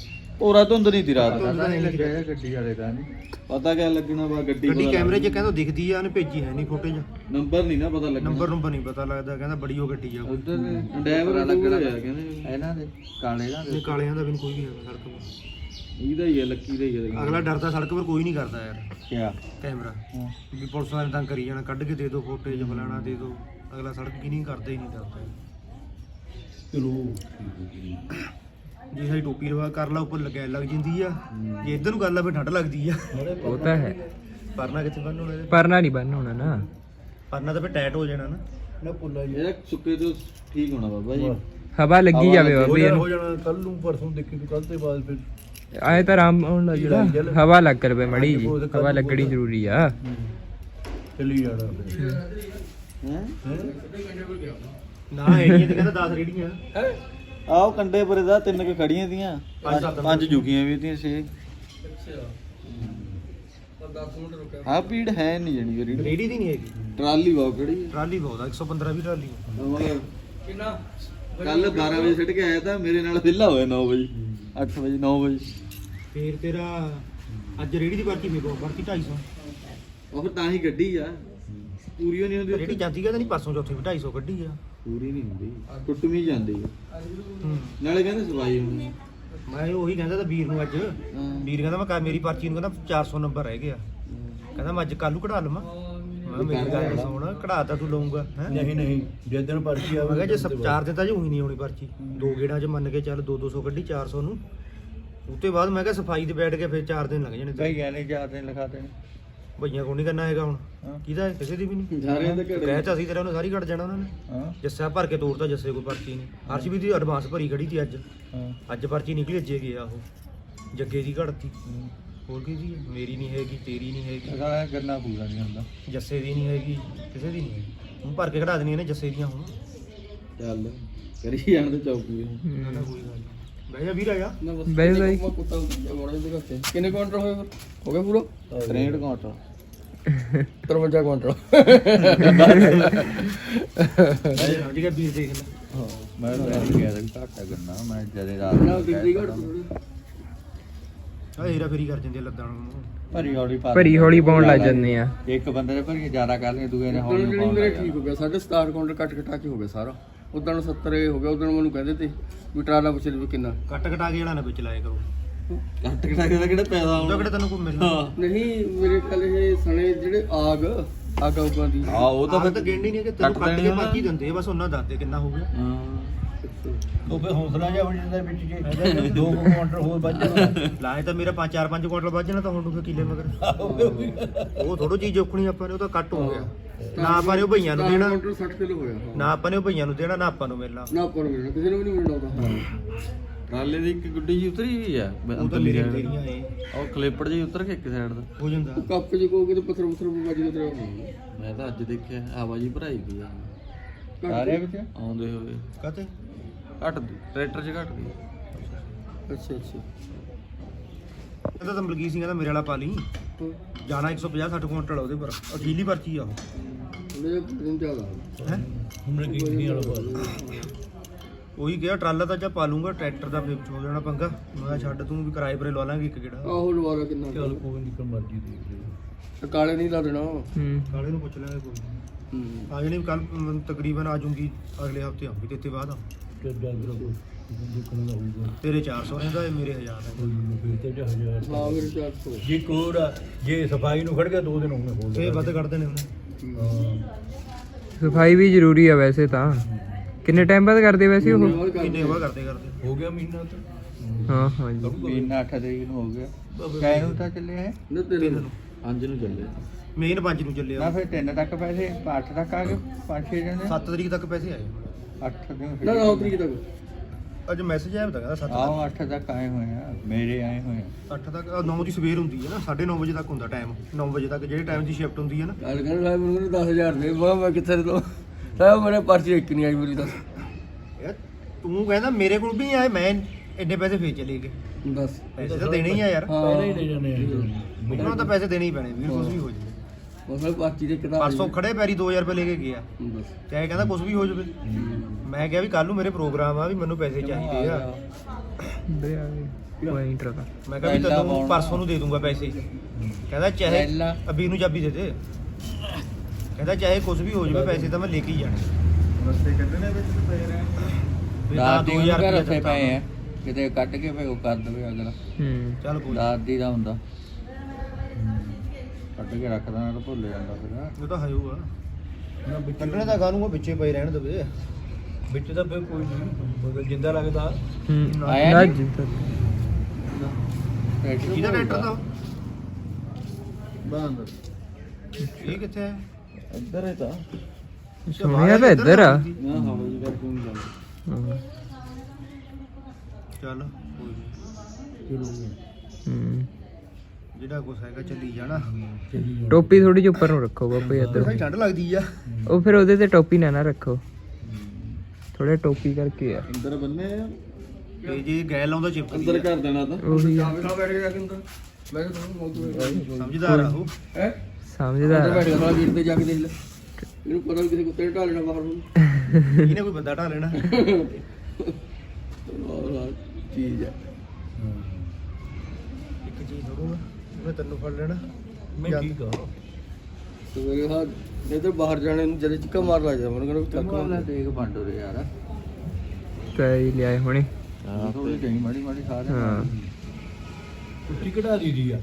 ਪੂਰਾ ਧੁੰਦ ਨਹੀਂ ਸੀ ਰਾਤ
ਪਤਾ ਨਹੀਂ ਲੱਗਿਆ ਇਹ ਗੱਡੀ ਵਾਲੇ ਦਾ ਨਹੀਂ।
ਪਤਾ ਕਿਆ ਲੱਗਣਾ ਵਾ ਗੱਡੀ
ਗੱਡੀ ਕੈਮਰੇ 'ਚ। ਕਹਿੰਦਾ ਦਿਖਦੀ ਆ ਉਹਨੇ ਭੇਜੀ ਹੈ ਨਹੀਂ ਫੁਟੇਜ।
ਨੰਬਰ ਨਹੀਂ ਨਾ ਪਤਾ ਲੱਗਣਾ।
ਨੰਬਰ ਨੰਬਰ ਨਹੀਂ ਪਤਾ ਲੱਗਦਾ ਕਹਿੰਦਾ ਬੜੀ ਉਹ ਗੱਡੀ ਆ।
ਉਧਰ
ਡਰਾਈਵਰ ਲੱਗਣਾ ਯਾਰ ਕਹਿੰਦੇ?
ਇਹਨਾਂ ਦੇ ਕਾਲੇ ਦਾ।
ਨਹੀਂ ਕਾਲਿਆਂ ਦਾ ਵੀ ਨੀ ਕੋਈ ਵੀ ਹੈਗਾ ਸੜਕ 'ਤੇ
ਇਹਦਾ ਹੀ ਹੈ ਲੱਕੀ ਦਾ ਹੀ ਹੈ।
ਅਗਲਾ ਡਰਦਾ ਸੜਕ 'ਤੇ ਕੋਈ ਨਹੀਂ ਕਰਦਾ ਯਾਰ।
ਕਿਆ?
ਕੈਮਰਾ। ਵੀ ਪੁਲਿਸ ਵਾਲੇ ਤਾਂ ਕਰੀ ਜਾਣਾ ਕੱਢ ਕੇ ਦੇ ਦਿਓ ਫੁਟੇਜ ਫਲਾਣਾ ਦੇ ਦਿਓ ਅਗਲਾ ਸੜਕ ਕੀ ਨਹੀਂ ਕਰਦਾ ਹੀ ਨਹੀਂ ਡਰਦਾ।
ਚਲੋ।
ਜੇ ਸਾਡੀ ਟੋਪੀ ਲਵਾ ਕਰ ਲਾ ਉੱਪਰ ਲੱਗਿਆ ਲੱਗ ਜਾਂਦੀ ਆ। ਜੇ ਇੱਧਰ ਨੂੰ ਕਰ ਲਾ ਫਿਰ ਠੰਡ ਲੱਗਦੀ ਆ।
ਉਹ ਤਾਂ ਹੈ।
ਪਰਨਾ ਕਿੱਥੇ ਬੰਨ ਹੋਣਾ ਇਹਦੇ?
ਪਰਨਾ ਨਹੀਂ ਬੰਨ ਹੋਣਾ ਨਾ।
ਪਰਨਾ ਤਾਂ ਫਿਰ ਟਾਈਟ ਹੋ ਜਾਣਾ ਨਾ।
ਨਾ ਪੁੱਲਾ ਜੀ
ਇਹਦਾ ਸੁੱਕੇ ਤੋਂ ਠੀਕ ਹੋਣਾ ਬਾਬਾ ਜੀ।
ਹਵਾ ਲੱਗੀ
ਹਵਾ
ਜਾਵੇ
ਲੱਗੀ
ਬਾਬੇ
ਹੋ
ਇਹਨੂੰ।
ਜਾਣਾ ਕੱਲ ਨੂੰ ਪਰਸੋਂ ਦੇਖੀ ਤੂੰ ਕੱਲ ਤੇ ਬਾਅਦ ਫਿਰ।
ਆਏ ਤਾਂ ਆਰਾਮ ਹੋਣ ਲੱਗ ਜਿਹੜਾ ਹਵਾ ਲੱਗ ਰਵੇ ਮੜੀ ਜੀ। ਹਵਾ ਲੱਗਣੀ ਜ਼ਰੂਰੀ ਆ।
ਚੱਲੀ ਜਾਣਾ
ਹੈ?
ਨਾ ਤੇ ਕਹਿੰਦਾ 10 ਰੇੜੀਆਂ।
ਆਹ ਕੰਡੇ ਪਰੇ ਦਾ ਤਿੰਨ ਕੁ ਖੜੀਆਂ ਦੀਆਂ।
ਪੰਜ ਸੱਤ
ਪੰਜ ਵੀ ਤੀਆਂ ਛੇ। ਆ ਭੀੜ ਹੈ ਨਹੀਂ ਜਣੀ ਜਿਹੜੀ
ਰੇੜੀ ਦੀ ਨਹੀਂ ਹੈਗੀ।
ਟਰਾਲੀ ਬਹੁਤ ਖੜੀ
ਟਰਾਲੀ ਬਹੁਤ ਆ 115 ਵੀ ਟਰਾਲੀ
ਹੈ ਕਿੰਨਾ? ਕੱਲ 12 ਵਜੇ ਛੱਡ ਕੇ ਆਇਆ ਤਾਂ ਮੇਰੇ ਨਾਲ ਵਿਹਲਾ ਹੋਇਆ 9 ਵਜੇ 8 ਵਜੇ 9 ਵਜੇ।
ਫੇਰ ਤੇਰਾ ਅੱਜ ਰੇੜੀ ਦੀ ਪਰਚੀ ਮੇਕੋ ਪਰਚੀ 250
ਉਹ ਫਿਰ ਤਾਂ ਹੀ ਗੱਡੀ ਆ। ਪੂਰੀ ਨਹੀਂ ਹੁੰਦੀ
ਰੇੜੀ ਜਾਂਦੀ ਕਹਿੰਦਾ ਨਹੀਂ ਪਰਸੋਂ ਚੌਥੇ ਵੀ 250 ਕੱਢੀ ਆ।
ਪੂਰੀ ਨਹੀਂ ਹੁੰਦੀ ਟੁੱਟਵੀਂ ਜਾਂਦੀ ਆ।
ਹੂੰ।
ਨਾਲੇ ਕਹਿੰਦੇ ਸਫ਼ਾਈ ਹੋਣੀ
ਮੈਂ ਉਹੀ ਕਹਿੰਦਾ ਤਾਂ ਵੀਰ ਨੂੰ ਅੱਜ। ਵੀਰ ਕਹਿੰਦਾ ਮੈਂ ਕਾ ਮੇਰੀ ਪਰਚੀ ਨੂੰ ਕਹਿੰਦਾ 400 ਨੰਬਰ ਰਹਿ ਗਿਆ। ਕਹਿੰਦਾ ਮੈਂ ਅੱਜ ਕੱਲ੍ਹ ਨੂੰ ਕਢਾ ਲਵਾਂ। ਮੈਂ ਕਿਹਾ ਮੇਰੀ ਗੱਲ ਸੁਣ ਕਢਾਤਾ ਤੂੰ ਲਊਂਗਾ ਹੈ?
ਨਹੀਂ ਨਹੀਂ ਜੇ ਦਿਨ ਪਰਚੀ
ਮੈਂ ਕਿਹਾ ਜੇ ਸਭ ਚਾਰ ਦਿਨ ਤਾਂ ਜੇ ਉਹੀ ਨਹੀਂ ਆਉਣੀ ਪਰਚੀ। ਦੋ ਗੇੜਾਂ 'ਚ ਮੰਨ ਕੇ ਚੱਲ 2 200 ਕੱਢੀ 400 ਨੂੰ। ਉਤੇ ਬਾਅਦ ਮੈਂ ਕਿਹਾ ਸਫ਼ਾਈ ਤੇ ਬੈਠ ਕੇ ਫਿਰ 4 ਦਿਨ ਲੱਗ ਜਾਣੇ।
ਕਈ ਗਏ ਨੇ ਚਾਰ ਦਿਨ ਲਿਖਾ ਦੇਣੇ।
ਭਈਆਂ ਨਹੀਂ ਕਰਨਾ ਹੈਗਾ ਹੁਣ। ਕਿਹਦਾ ਹੈ? ਕਿਸੇ ਦੀ ਵੀ ਨਹੀਂ
ਸਾਰਿਆਂ ਦੇ ਘੜੇ
ਕਹਿ ਤਾਂ ਅਸੀਂ ਤੇਰਾ ਉਹਨੇ ਸਾਰੀ ਕੱਢ ਜਾਣਾ ਉਹਨਾਂ ਨੇ।
ਹਾਂ।
ਜੱਸਾ ਭਰ ਕੇ ਤੋੜਤਾ ਜੱਸੇ ਕੋਈ ਪਰਚੀ ਨਹੀਂ ਹਰਸ਼ ਵੀ ਦੀ ਐਡਵਾਂਸ ਭਰੀ ਖੜੀ ਤੀ ਅੱਜ।
ਹਾਂ।
ਅੱਜ ਪਰਚੀ ਨਿਕਲੀ ਅੱਜੇ ਗਿਆ ਉਹ। ਜੱਗੇ ਦੀ ਘੜਤੀ। ਹੋਰ ਕੀ ਜੀ ਮੇਰੀ ਨਹੀਂ ਹੈਗੀ ਤੇਰੀ ਨਹੀਂ ਹੈਗੀ।
ਸਾਰਾ ਗੰਨਾ ਪੂਰਾ ਨਹੀਂ ਹੁੰਦਾ
ਜੱਸੇ ਦੀ ਨਹੀਂ ਹੈਗੀ ਕਿਸੇ ਦੀ ਨਹੀਂ ਹੈਗੀ। ਹੁਣ ਭਰ ਕੇ ਕਢਾ ਦੇਣੀਆਂ ਨੇ ਜੱਸੇ ਦੀਆਂ ਹੁਣ।
ਚੱਲ ਕਰੀ ਜਾਣ ਦੇ ਚੌਕੀ
ਬਹਿ ਜਾ ਵੀਰ ਆ ਜਾ।
ਬਈ। ਬਈ
ਕਿੰਨੇ ਕਾਊਂਟਰ ਹੋਏ ਫਿਰ? ਹੋ ਗਿਆ ਪੂਰਾ? 63 ਕਾਊਂਟਰ 53 ਕਾਊਂਟਰ
ਠੀਕ ਹੈ ਵੀਰ ਦੇਖ ਲੈ
ਮੈਂ ਤਾਂ ਐਂ ਗਿਆ ਸੀ ਘਾਟਾ ਕਰਨਾ ਮੈਂ ਜਦੇ ਰਾਤ ਨੂੰ
ਆ ਹੀਰਾ ਫੇਰੀ ਕਰ ਜਾਂਦੇ ਲੱਦਾਂ ਨੂੰ।
ਭਰੀ ਹੌਲੀ ਪਾ
ਭਰੀ ਹੌਲੀ ਪਾਉਣ ਲੱਗ ਜਾਂਦੇ ਆ।
ਇੱਕ ਬੰਦੇ ਨੇ ਭਰੀ ਜ਼ਿਆਦਾ ਕਰ ਲਈ ਦੂਏ ਨੇ ਹੌਲੀ
ਨਹੀਂ
ਪਾਉਣ
ਮੇਰੇ
ਲੱਗ
ਠੀਕ ਹੋ ਗਿਆ। ਸਾਢੇ 17 ਕਾਊਂਟਰ ਕੱਟ ਕਟਾ ਕੇ ਹੋ ਗਿਆ ਸਾਰਾ। ਉਦੋਂ 70 ਹੋ ਗਿਆ ਉਦੋਂ ਮੈਨੂੰ ਕਹਿੰਦੇ ਤੇ ਵੀ ਟਰਾਲਾ ਪੁੱਛ ਲਈ ਕਿੰਨਾ।
ਕੱਟ ਕਟਾ ਕੇ ਜਿਹੜਾ ਨਾ ਵਿੱਚ ਲਾਇਆ ਕਰੋ।
ਕੱਟ ਕਟਾ ਕੇ ਕਿਹੜਾ ਪੈਦਾ
ਉਹਦਾ ਕਿਹੜਾ ਤੈਨੂੰ ਕੋਈ ਮਿਲਣਾ
ਨਹੀਂ ਮੇਰੇ ਖਿਆਲ ਇਹ ਸਣੇ ਜਿਹੜੇ ਆਗ ਆਗ ਆਉਗਾਂ ਦੀ।
ਆ ਉਹ ਤਾਂ
ਆਹ ਤਾਂ ਗਿਣਨੀ ਨਹੀਂ ਕਿ ਤੈਨੂੰ
ਕੱਟ
ਕੇ। ਬਾਕੀ ਦਿੰਦੇ ਆ, ਬਸ ਉਹਨਾਂ ਦੱਸ ਦੇ ਕਿੰਨਾ ਹੋ ਗਿਆ।
ਹਾਂ।
ਉਹ ਫੇ ਹੌਸਲਾ ਜਿਹਾ ਹੋ ਜਾਂਦਾ ਵਿੱਚ ਜੇ। ਦੋ ਕੁਆਂਟਲ ਹੋਰ ਵੱਧ ਜਾਣਾ। ਲਾਏ ਤਾਂ ਮੇਰਾ 5 4 5 ਕੁਆਂਟਲ ਵੱਧ ਜਾਣਾ ਤਾਂ ਹੁਣ ਨੂੰ ਫੇ ਕਿੱਲੇ ਮਗਰ। ਉਹ ਥੋੜੋ ਚੀਜ਼ ਔਖਣੀ ਆਪਾਂ ਨੇ ਉਹ ਤਾਂ ਕੱਟ ਹੋ ਗਿਆ। ਨਾ ਆਪਾਂ ਨੇ ਉਹ ਭਈਆਂ ਨੂੰ ਦੇਣਾ।
ਕਾਊਂਟਰ 60 ਕਿਲੋ ਹੋਇਆ। ਹਾਂ।
ਨਾ ਆਪਾਂ ਨੇ ਉਹ ਭਈਆਂ ਨੂੰ ਦੇਣਾ ਨਾ ਆਪਾਂ ਨੂੰ ਮਿਲਣਾ।
ਨਾ ਪਰ ਮਿਲਣਾ ਕਿਸੇ ਨੂੰ ਵੀ ਨਹੀਂ ਮਿਲਣਾ ਉਹਦਾ।
ਟਰਾਲੇ ਦੀ ਇੱਕ ਗੁੱਡੀ ਜੀ ਉਤਰੀ ਹੋਈ ਆ
ਉਹ ਤਾਂ ਮੇਰੇ ਤੇਰੀਆਂ ਏ
ਉਹ ਖਲੇਪੜ ਜੀ ਉਤਰ ਕੇ ਇੱਕ ਸਾਈਡ ਦਾ
ਹੋ ਜਾਂਦਾ।
ਉਹ ਕੱਪ ਚ ਕੋ ਕਿਤੇ ਪੱਥਰ ਪੱਥਰ ਵੱਜ ਗਿਆ ਤੇਰਾ
ਮੈਂ ਤਾਂ ਅੱਜ ਦੇਖਿਆ ਆਵਾਜ਼ ਹੀ ਭਰਾਈ ਗਈ ਆ।
ਸਾਰੇ ਵਿੱਚ?
ਆਉਂਦੇ ਹੋਏ।
ਕਾਤੇ
ਘੱਟ ਦੀ ਟਰੈਕਟਰ 'ਚ ਘੱਟ ਦੀ
ਅੱਛਾ ਅੱਛਾ।
ਇਹਦਾ ਤਾਂ ਮਲਗੀ ਸਿੰਘ ਦਾ ਮੇਰੇ ਵਾਲਾ ਪਾ ਲਈ। ਜਾਣਾ 150 60 ਕੁਆਂਟਲ ਆ ਉਹਦੇ ਪਰ। ਅਖੀਲੀ ਪਰਚੀ ਆ
ਮੇਰੇ ਦਿਨ ਜ਼ਿਆਦਾ।
ਉਹ ਹੈ ਮਲਗੀ ਵਾਲਾ ਪਾ ਉਹੀ ਕਿਹਾ ਟਰਾਲਾ ਤਾਂ ਚਾ ਪਾ ਲੂੰਗਾ ਟਰੈਕਟਰ ਦਾ ਫੇਰ ਹੋ ਜਾਣਾ ਪੰਗਾ। ਮੈਂ ਕਿਹਾ ਛੱਡ ਤੂੰ ਵੀ ਕਿਰਾਏ ਪਰੇ ਲਵਾ ਲਾਂਗੇ ਇੱਕ ਗੇੜਾ।
ਆਹੋ ਲਵਾਰਾ ਕਿੰਨਾ
ਚੱਲ ਕੋਈ ਨਿਕਲ ਮਰਜ਼ੀ ਦੇਖ
ਤੇ ਕਾਲੇ ਨਹੀਂ ਲਾ ਦੇਣਾ।
ਹੂੰ।
ਕਾਲੇ ਨੂੰ ਪੁੱਛ ਲਾਂਗੇ ਕੋਈ
ਹੂੰ।
ਆ ਜਣੀ ਕੱਲ ਤਕਰੀਬਨ ਆ ਜੂੰਗੀ ਅਗਲੇ ਹਫ਼ਤੇ ਆਉਂਗੀ ਤੇ ਇੱਥੇ ਬਾਅਦ ਤੇਰੇ 400 ਰਹਿੰਦਾ ਏ ਮੇਰੇ 1000 ਹੈ ਜੇ ਕੋਰ ਜੇ ਸਫ਼ਾਈ ਨੂੰ ਖੜ ਗਿਆ ਦੋ ਦਿਨ ਹੋਣੇ ਬੋਲ ਫੇਰ ਵੱਧ ਕੱਢਦੇ ਨੇ ਉਹਨੇ।
ਸਫ਼ਾਈ ਵੀ ਜ਼ਰੂਰੀ ਆ ਵੈਸੇ ਤਾਂ। ਕਿੰਨੇ ਟਾਈਮ ਬਾਅਦ ਕਰਦੇ ਵੈਸੇ ਉਹ?
ਕਿੰਨੇ ਵਾ ਕਰਦੇ? ਕਰਦੇ? ਹੋ ਗਿਆ ਮਹੀਨਾ ਤਾਂ
ਹਾਂ ਹਾਂ ਜੀ।
ਮਹੀਨਾ 8 ਤਰੀਕ ਨੂੰ ਹੋ ਗਿਆ। ਕੈ ਨੂੰ ਤਾਂ ਚੱਲੇ ਹੈ
ਨਾ ਤੇਰੇ ਨੂੰ।
ਪੰਜ ਨੂੰ ਚੱਲੇ
ਮੇਨ 5 ਨੂੰ
ਨਾ
ਚੱਲਿਆ
ਫਿਰ 3 ਤੱਕ ਪੈਸੇ 8 ਤੱਕ ਆ ਗਏ 5-6 ਜਣੇ।
7 ਤਰੀਕ ਤੱਕ ਪੈਸੇ ਆਏ।
8 ਦਿਨ
ਨਾ ਨਾ ਤਰੀਕ ਤੱਕ।
ਅੱਜ ਮੈਸੇਜ ਆਇਆ ਬਤਾ 7
ਆਓ 8 ਤੱਕ ਆਏ ਹੋਏ ਆ ਮੇਰੇ ਆਏ ਹੋਏ ਆ।
8 ਤੱਕ 9 ਦੀ ਸਵੇਰ ਹੁੰਦੀ ਹੈ ਨਾ 9:30 ਵਜੇ ਤੱਕ ਹੁੰਦਾ ਟਾਈਮ 9 ਵਜੇ ਤੱਕ ਜਿਹੜੇ ਟਾਈਮ ਦੀ ਸ਼ਿਫਟ ਹੁੰਦੀ ਹੈ ਨਾ।
ਗੱਲ ਕਰ ਸਾਹਿਬ ਮੈਨੂੰ 10000 ਦੇ ਮੈਂ ਮੈਂ ਕਿੱਥੇ ਤੋਂ? ਸਾਹਿਬ ਮੇਰੇ ਪਰਚੀ ਇੱਕ ਨਹੀਂ ਆਈ ਮੇਰੀ ਦੱਸ
ਯਾਰ ਤੂੰ ਕਹਿੰਦਾ ਮੇਰੇ ਕੋਲ ਵੀ ਆਏ ਮੈਂ ਇੰਨੇ ਪੈਸੇ ਫੇਰ ਚਲੇ ਗਏ।
ਦੱਸ
ਪੈਸੇ ਤਾਂ ਦੇਣੇ ਹੀ ਆ ਯਾਰ।
ਹਾਂ। ਪਹਿਲਾਂ ਹੀ ਦੇ
ਉਹਨਾਂ ਨੂੰ ਤਾਂ ਪੈਸੇ ਦੇਣੇ ਹੀ ਪੈਣੇ ਵੀਰ ਕੁਝ ਵੀ ਹੋ ਜਾਵੇ।
ਮਸਲ ਪਰਚੀ ਦੇ ਕਿਤਾਬ
ਪਰਸੋਂ ਖੜੇ ਪੈਰੀ 2000 ਰੁਪਏ ਲੈ ਕੇ ਗਿਆ।
ਦੱਸ
ਤੇ ਇਹ ਕਹਿੰਦਾ ਕੁਝ ਵੀ ਹੋ ਜਾਵੇ। ਮੈਂ ਕਿਹਾ ਵੀ ਕੱਲ ਨੂੰ ਮੇਰੇ ਪ੍ਰੋਗਰਾਮ ਆ ਵੀ ਮੈਨੂੰ ਪੈਸੇ ਚਾਹੀਦੇ ਆ
ਬੇ ਆ ਪੁਆਇੰਟ ਰਖਾ।
ਮੈਂ ਕਿਹਾ ਵੀ ਤੈਨੂੰ ਪਰਸੋਂ ਨੂੰ ਦੇ ਦੂੰਗਾ ਪੈਸੇ। ਕਹਿੰਦਾ ਚਾਹੇ। ਅਬੀ ਨੂੰ ਚਾਬੀ ਦੇ ਦੇ। ਕਹਿੰਦਾ ਚਾਹੇ ਕੁਝ ਵੀ ਹੋ ਜਾਵੇ ਪੈਸੇ ਤਾਂ ਮੈਂ ਲੈ ਕੇ ਹੀ ਜਾਣੇ।
ਰਸਤੇ ਕੱਢਣੇ ਵਿੱਚ ਪਏ ਰਹੇ
ਰਾਤ ਦੀ
2000
ਘਰ
ਰੁਪਏ
ਰਸੇ ਪਏ ਆ। ਕਿਤੇ ਕੱਢ ਕੇ ਫੇ ਉਹ ਕਰ ਦਵੇ ਅਗਲਾ।
ਹੂੰ।
ਚੱਲ ਕੋਈ
ਰਾਤ ਦੀ ਦਾ ਹੁੰਦਾ। ਕੱਢ ਕੇ ਰੱਖਦਾ ਨਾ ਤਾਂ ਭੁੱਲ ਜਾਂਦਾ ਫਿਰ।
ਉਹ ਤਾਂ ਹਾਇਓ ਆ। ਕੱਢਣੇ ਤਾਂ ਗਾਨੂੰ ਉਹ ਵਿੱਚੇ ਪਏ ਰਹਿਣ ਦੇਵੇ। ਵਿੱਚ ਤਾਂ ਫੇਰ ਕੋਈ ਨਹੀਂ ਜਿੰਦਾ ਲੱਗਦਾ।
ਹੂੰ।
ਆਇਆ
ਨਾ
ਨੀ?
ਜਿੱਦਾਂ।
ਕਿਹਦਾ ਟਰੈਕਟਰ ਦਾ?
ਬੰਦ
ਇਹ ਕਿੱਥੇ ਹੈ
ਇੱਧਰ ਹੈ ਤਾਂ।
ਸੁਣਿਆ ਤਾਂ ਇੱਧਰ। ਆ
ਨਾ ਹਵਾ ਜੀ ਕਰਕੇ ਨਹੀਂ ਜਾਂਦਾ
ਹਾਂ।
ਚੱਲ ਕੋਈ ਨੀ।
ਹੂੰ।
ਜਿਹੜਾ ਕੁਛ ਹੈਗਾ ਚੱਲੀ ਜਾਣਾ।
ਟੋਪੀ ਥੋੜੀ ਜਿਹੀ ਉੱਪਰ ਨੂੰ ਰੱਖੋ ਬਾਬਾ ਜੀ ਇੱਧਰ।
ਠੰਡ ਲੱਗਦੀ ਆ।
ਉਹ ਫਿਰ ਉਹਦੇ ਤੇ ਟੋਪੀ ਨਾ ਨਾ ਰੱਖੋ। ਥੋੜਾ ਟੋਪੀ ਕਰਕੇ ਆ।
ਅੰਦਰ ਬੰਨੇ ਆ।
ਤੇ ਜੇ ਗੈਲ ਲਾਉਂਦਾ ਚਿਪਕ
ਅੰਦਰ ਕਰ ਦੇਣਾ ਤਾਂ।
ਉਹੀ ਆ।
ਬੈਠ ਕੇ ਅੰਦਰ। ਮੈਂ ਕਿਹਾ ਤੁਹਾਨੂੰ ਮੌਤ
ਸਮਝਦਾਰ ਆ ਉਹ।
ਹੈ?
ਸਮਝਦਾ
ਬੈਠ ਕੇ ਸਾਲਾ ਵੀਰ ਤੇ ਜਾ ਕੇ ਦੇਖ ਲੈ। ਇਹਨੂੰ ਪਤਾ ਵੀ ਕਿਸੇ ਕੁੱਤੇ ਨੇ ਢਾਲਣਾ ਬਾਹਰ ਨੂੰ।
ਇਹਨੇ ਕੋਈ ਬੰਦਾ ਢਾ ਲੈਣਾ?
ਆਹ ਚੀਜ਼ ਹੈ।
ਇੱਕ ਚੀਜ਼ ਥੋੜੂ ਉਹਨੇ ਤੈਨੂੰ ਫੜ ਲੈਣਾ। ਮੈਂ ਠੀਕ ਆ
ਤੇ ਮੇਰੇ ਹੱਥ ਇਧਰ ਬਾਹਰ ਜਾਣੇ ਨੂੰ ਜਦੇ ਚਿੱਕਾ ਮਾਰ ਮੈਨੂੰ ਚੱਕ
ਲੈ ਦੇਖ ਬੰਡੋ ਦੇ ਯਾਰ।
ਤਾਂ ਹੀ ਲਿਆਏ ਹੁਣੇ।
ਹਾਂ ਥੋੜੀ ਜਿਹੀ ਮਾੜੀ ਮਾੜੀ ਸਾਰੇ
ਹਾਂ।
ਕੁੱਤੀ ਕਢਾ ਦੀ ਦੀ ਆ।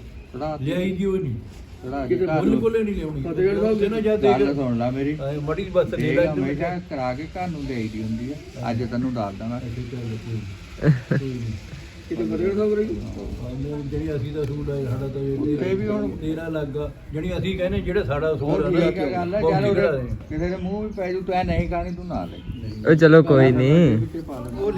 ਲਿਆਈ ਦੀ ਉਹ ਨਹੀਂ।
ਕਿਤੇ
ਮੁੱਲ ਕੋਲੇ ਨਹੀਂ ਲਿਆਉਣੀ।
ਫਤਿਹਗੜ੍ਹ ਸਾਹਿਬ
ਤੇ ਨਾ ਜਾ
ਗੱਲ ਸੁਣ ਲੈ ਮੇਰੀ।
ਮੜੀ ਬਸ ਦੇ
ਇਹ
ਲੈ
ਹਮੇਸ਼ਾ ਕਰਾ ਕੇ ਘਰ ਨੂੰ ਦੇਈ ਦੀ ਹੁੰਦੀ ਆ। ਅੱਜ ਤੈਨੂੰ ਦੱਸਦਾ ਮੈਂ
ਕਿਤੇ ਫਤਿਹਗੜ੍ਹ ਸਾਹਿਬ ਰਹੀ?
ਜਿਹੜੀ ਅਸੀਂ ਦਾ ਸੂਟ ਹੈ ਸਾਡਾ ਤਾਂ
ਉੱਤੇ ਵੀ ਹੁਣ
ਤੇਰਾ ਲੱਗਾ ਜਿਹੜੀ ਅਸੀਂ ਕਹਿੰਦੇ ਜਿਹੜਾ ਸਾਡਾ ਸੂਟ
ਹੋਰ
ਹੈ
ਠੀਕ ਹੈ ਗੱਲ ਹੈ ਚੱਲ ਉਰੇ ਕਿਸੇ ਦੇ ਮੂੰਹ ਵੀ ਪੈ ਜੂ ਤੂੰ ਐ ਨਹੀਂ ਕਹਾਣੀ ਤੂੰ ਨਾ ਲੈ।
ਉਹ ਚਲੋ ਕੋਈ ਨਹੀਂ